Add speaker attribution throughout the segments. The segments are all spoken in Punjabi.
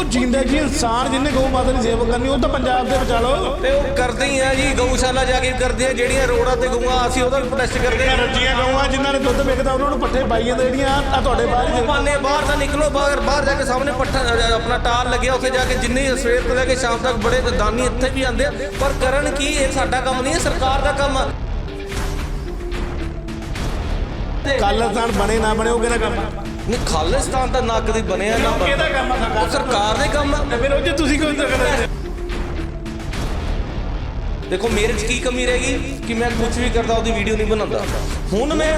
Speaker 1: ਉਹ ਜਿੰਦਾ ਜੀ ਇਨਸਾਨ ਜਿਹਨੇ ਗਊ ਮਾਤਾ ਦੀ ਸੇਵਾ ਕਰਨੀ ਉਹ ਤਾਂ ਪੰਜਾਬ ਦੇ ਬਚਾ ਲਓ।
Speaker 2: ਤੇ ਉਹ ਕਰਦੇ ਹੀ ਆ ਜੀ ਗਊਸ਼ਾਲਾ ਜਾ ਕੇ ਕਰਦੇ ਆ ਜਿਹੜੀਆਂ ਰੋਡਾਂ ਤੇ ਗਊਆਂ ਅਸੀਂ ਉਹਦਾ ਵੀ ਪ੍ਰੋਟੈਸਟ ਕਰਦੇ ਆ
Speaker 1: ਰੱਜੀਆਂ ਗਊਆਂ ਜਿਨ੍ਹਾਂ ਨੇ ਦੁੱਧ ਵਿਕਦਾ ਉਹਨਾਂ ਨੂੰ ਪੱਠੇ ਪਾਈ ਜਾਂਦੇ ਜਿਹੜੀਆਂ ਆ ਤੁਹਾਡੇ ਬਾਹਰ
Speaker 2: ਪਾਣੇ ਬਾਹਰ ਤਾਂ ਨਿਕਲੋ ਬਾਹਰ ਬਾਹਰ ਜਾ ਕੇ ਸਾਹਮਣੇ ਪੱਠਾ ਆਪਣਾ ਟਾਰ ਲੱਗਿਆ ਉੱਥੇ ਜਾ ਕੇ ਜਿੰਨੀ ਸਵੇਰ ਤੋਂ ਲੈ ਕੇ ਸ਼ਾਮ ਤੱਕ ਬੜੇ ਦਾਨੀ ਇੱਥੇ ਵੀ ਆਉਂਦੇ ਆ। ਪਰ ਕਰਨ ਕੀ ਇਹ ਸਾਡਾ ਕੰਮ ਨਹੀਂ ਹੈ ਸਰਕਾਰ ਦਾ ਕੰਮ ਆ।
Speaker 1: ਕਾਲਸਤਾਨ ਬਣੇ ਨਾ ਬਣੇ ਉਹ ਕਿਹਦਾ ਕੰਮ
Speaker 2: ਨਹੀਂ ਖਾਲਿਸਤਾਨ ਤਾਂ ਨੱਕ ਦੀ ਬਣਿਆ ਨਾ
Speaker 1: ਕਿਹਦਾ ਕੰਮ ਆ ਸਰਕਾਰ
Speaker 2: ਉਹ ਸਰਕਾਰ ਦੇ ਕੰਮ ਆ।
Speaker 1: ਤੇ ਫਿਰ ਉਹ 'ਚ ਤੁਸੀਂ ਕਿਉਂ ਕਰਦੇ
Speaker 2: ਦੇਖੋ ਮੇਰੇ 'ਚ ਕੀ ਕਮੀ ਰਹਿ ਗਈ ਕਿ ਮੈਂ ਕੁਝ ਵੀ ਕਰਦਾ ਉਹਦੀ ਵੀਡੀਓ ਨਹੀਂ ਬਣਾਉਂਦਾ। ਹੁਣ ਮੈਂ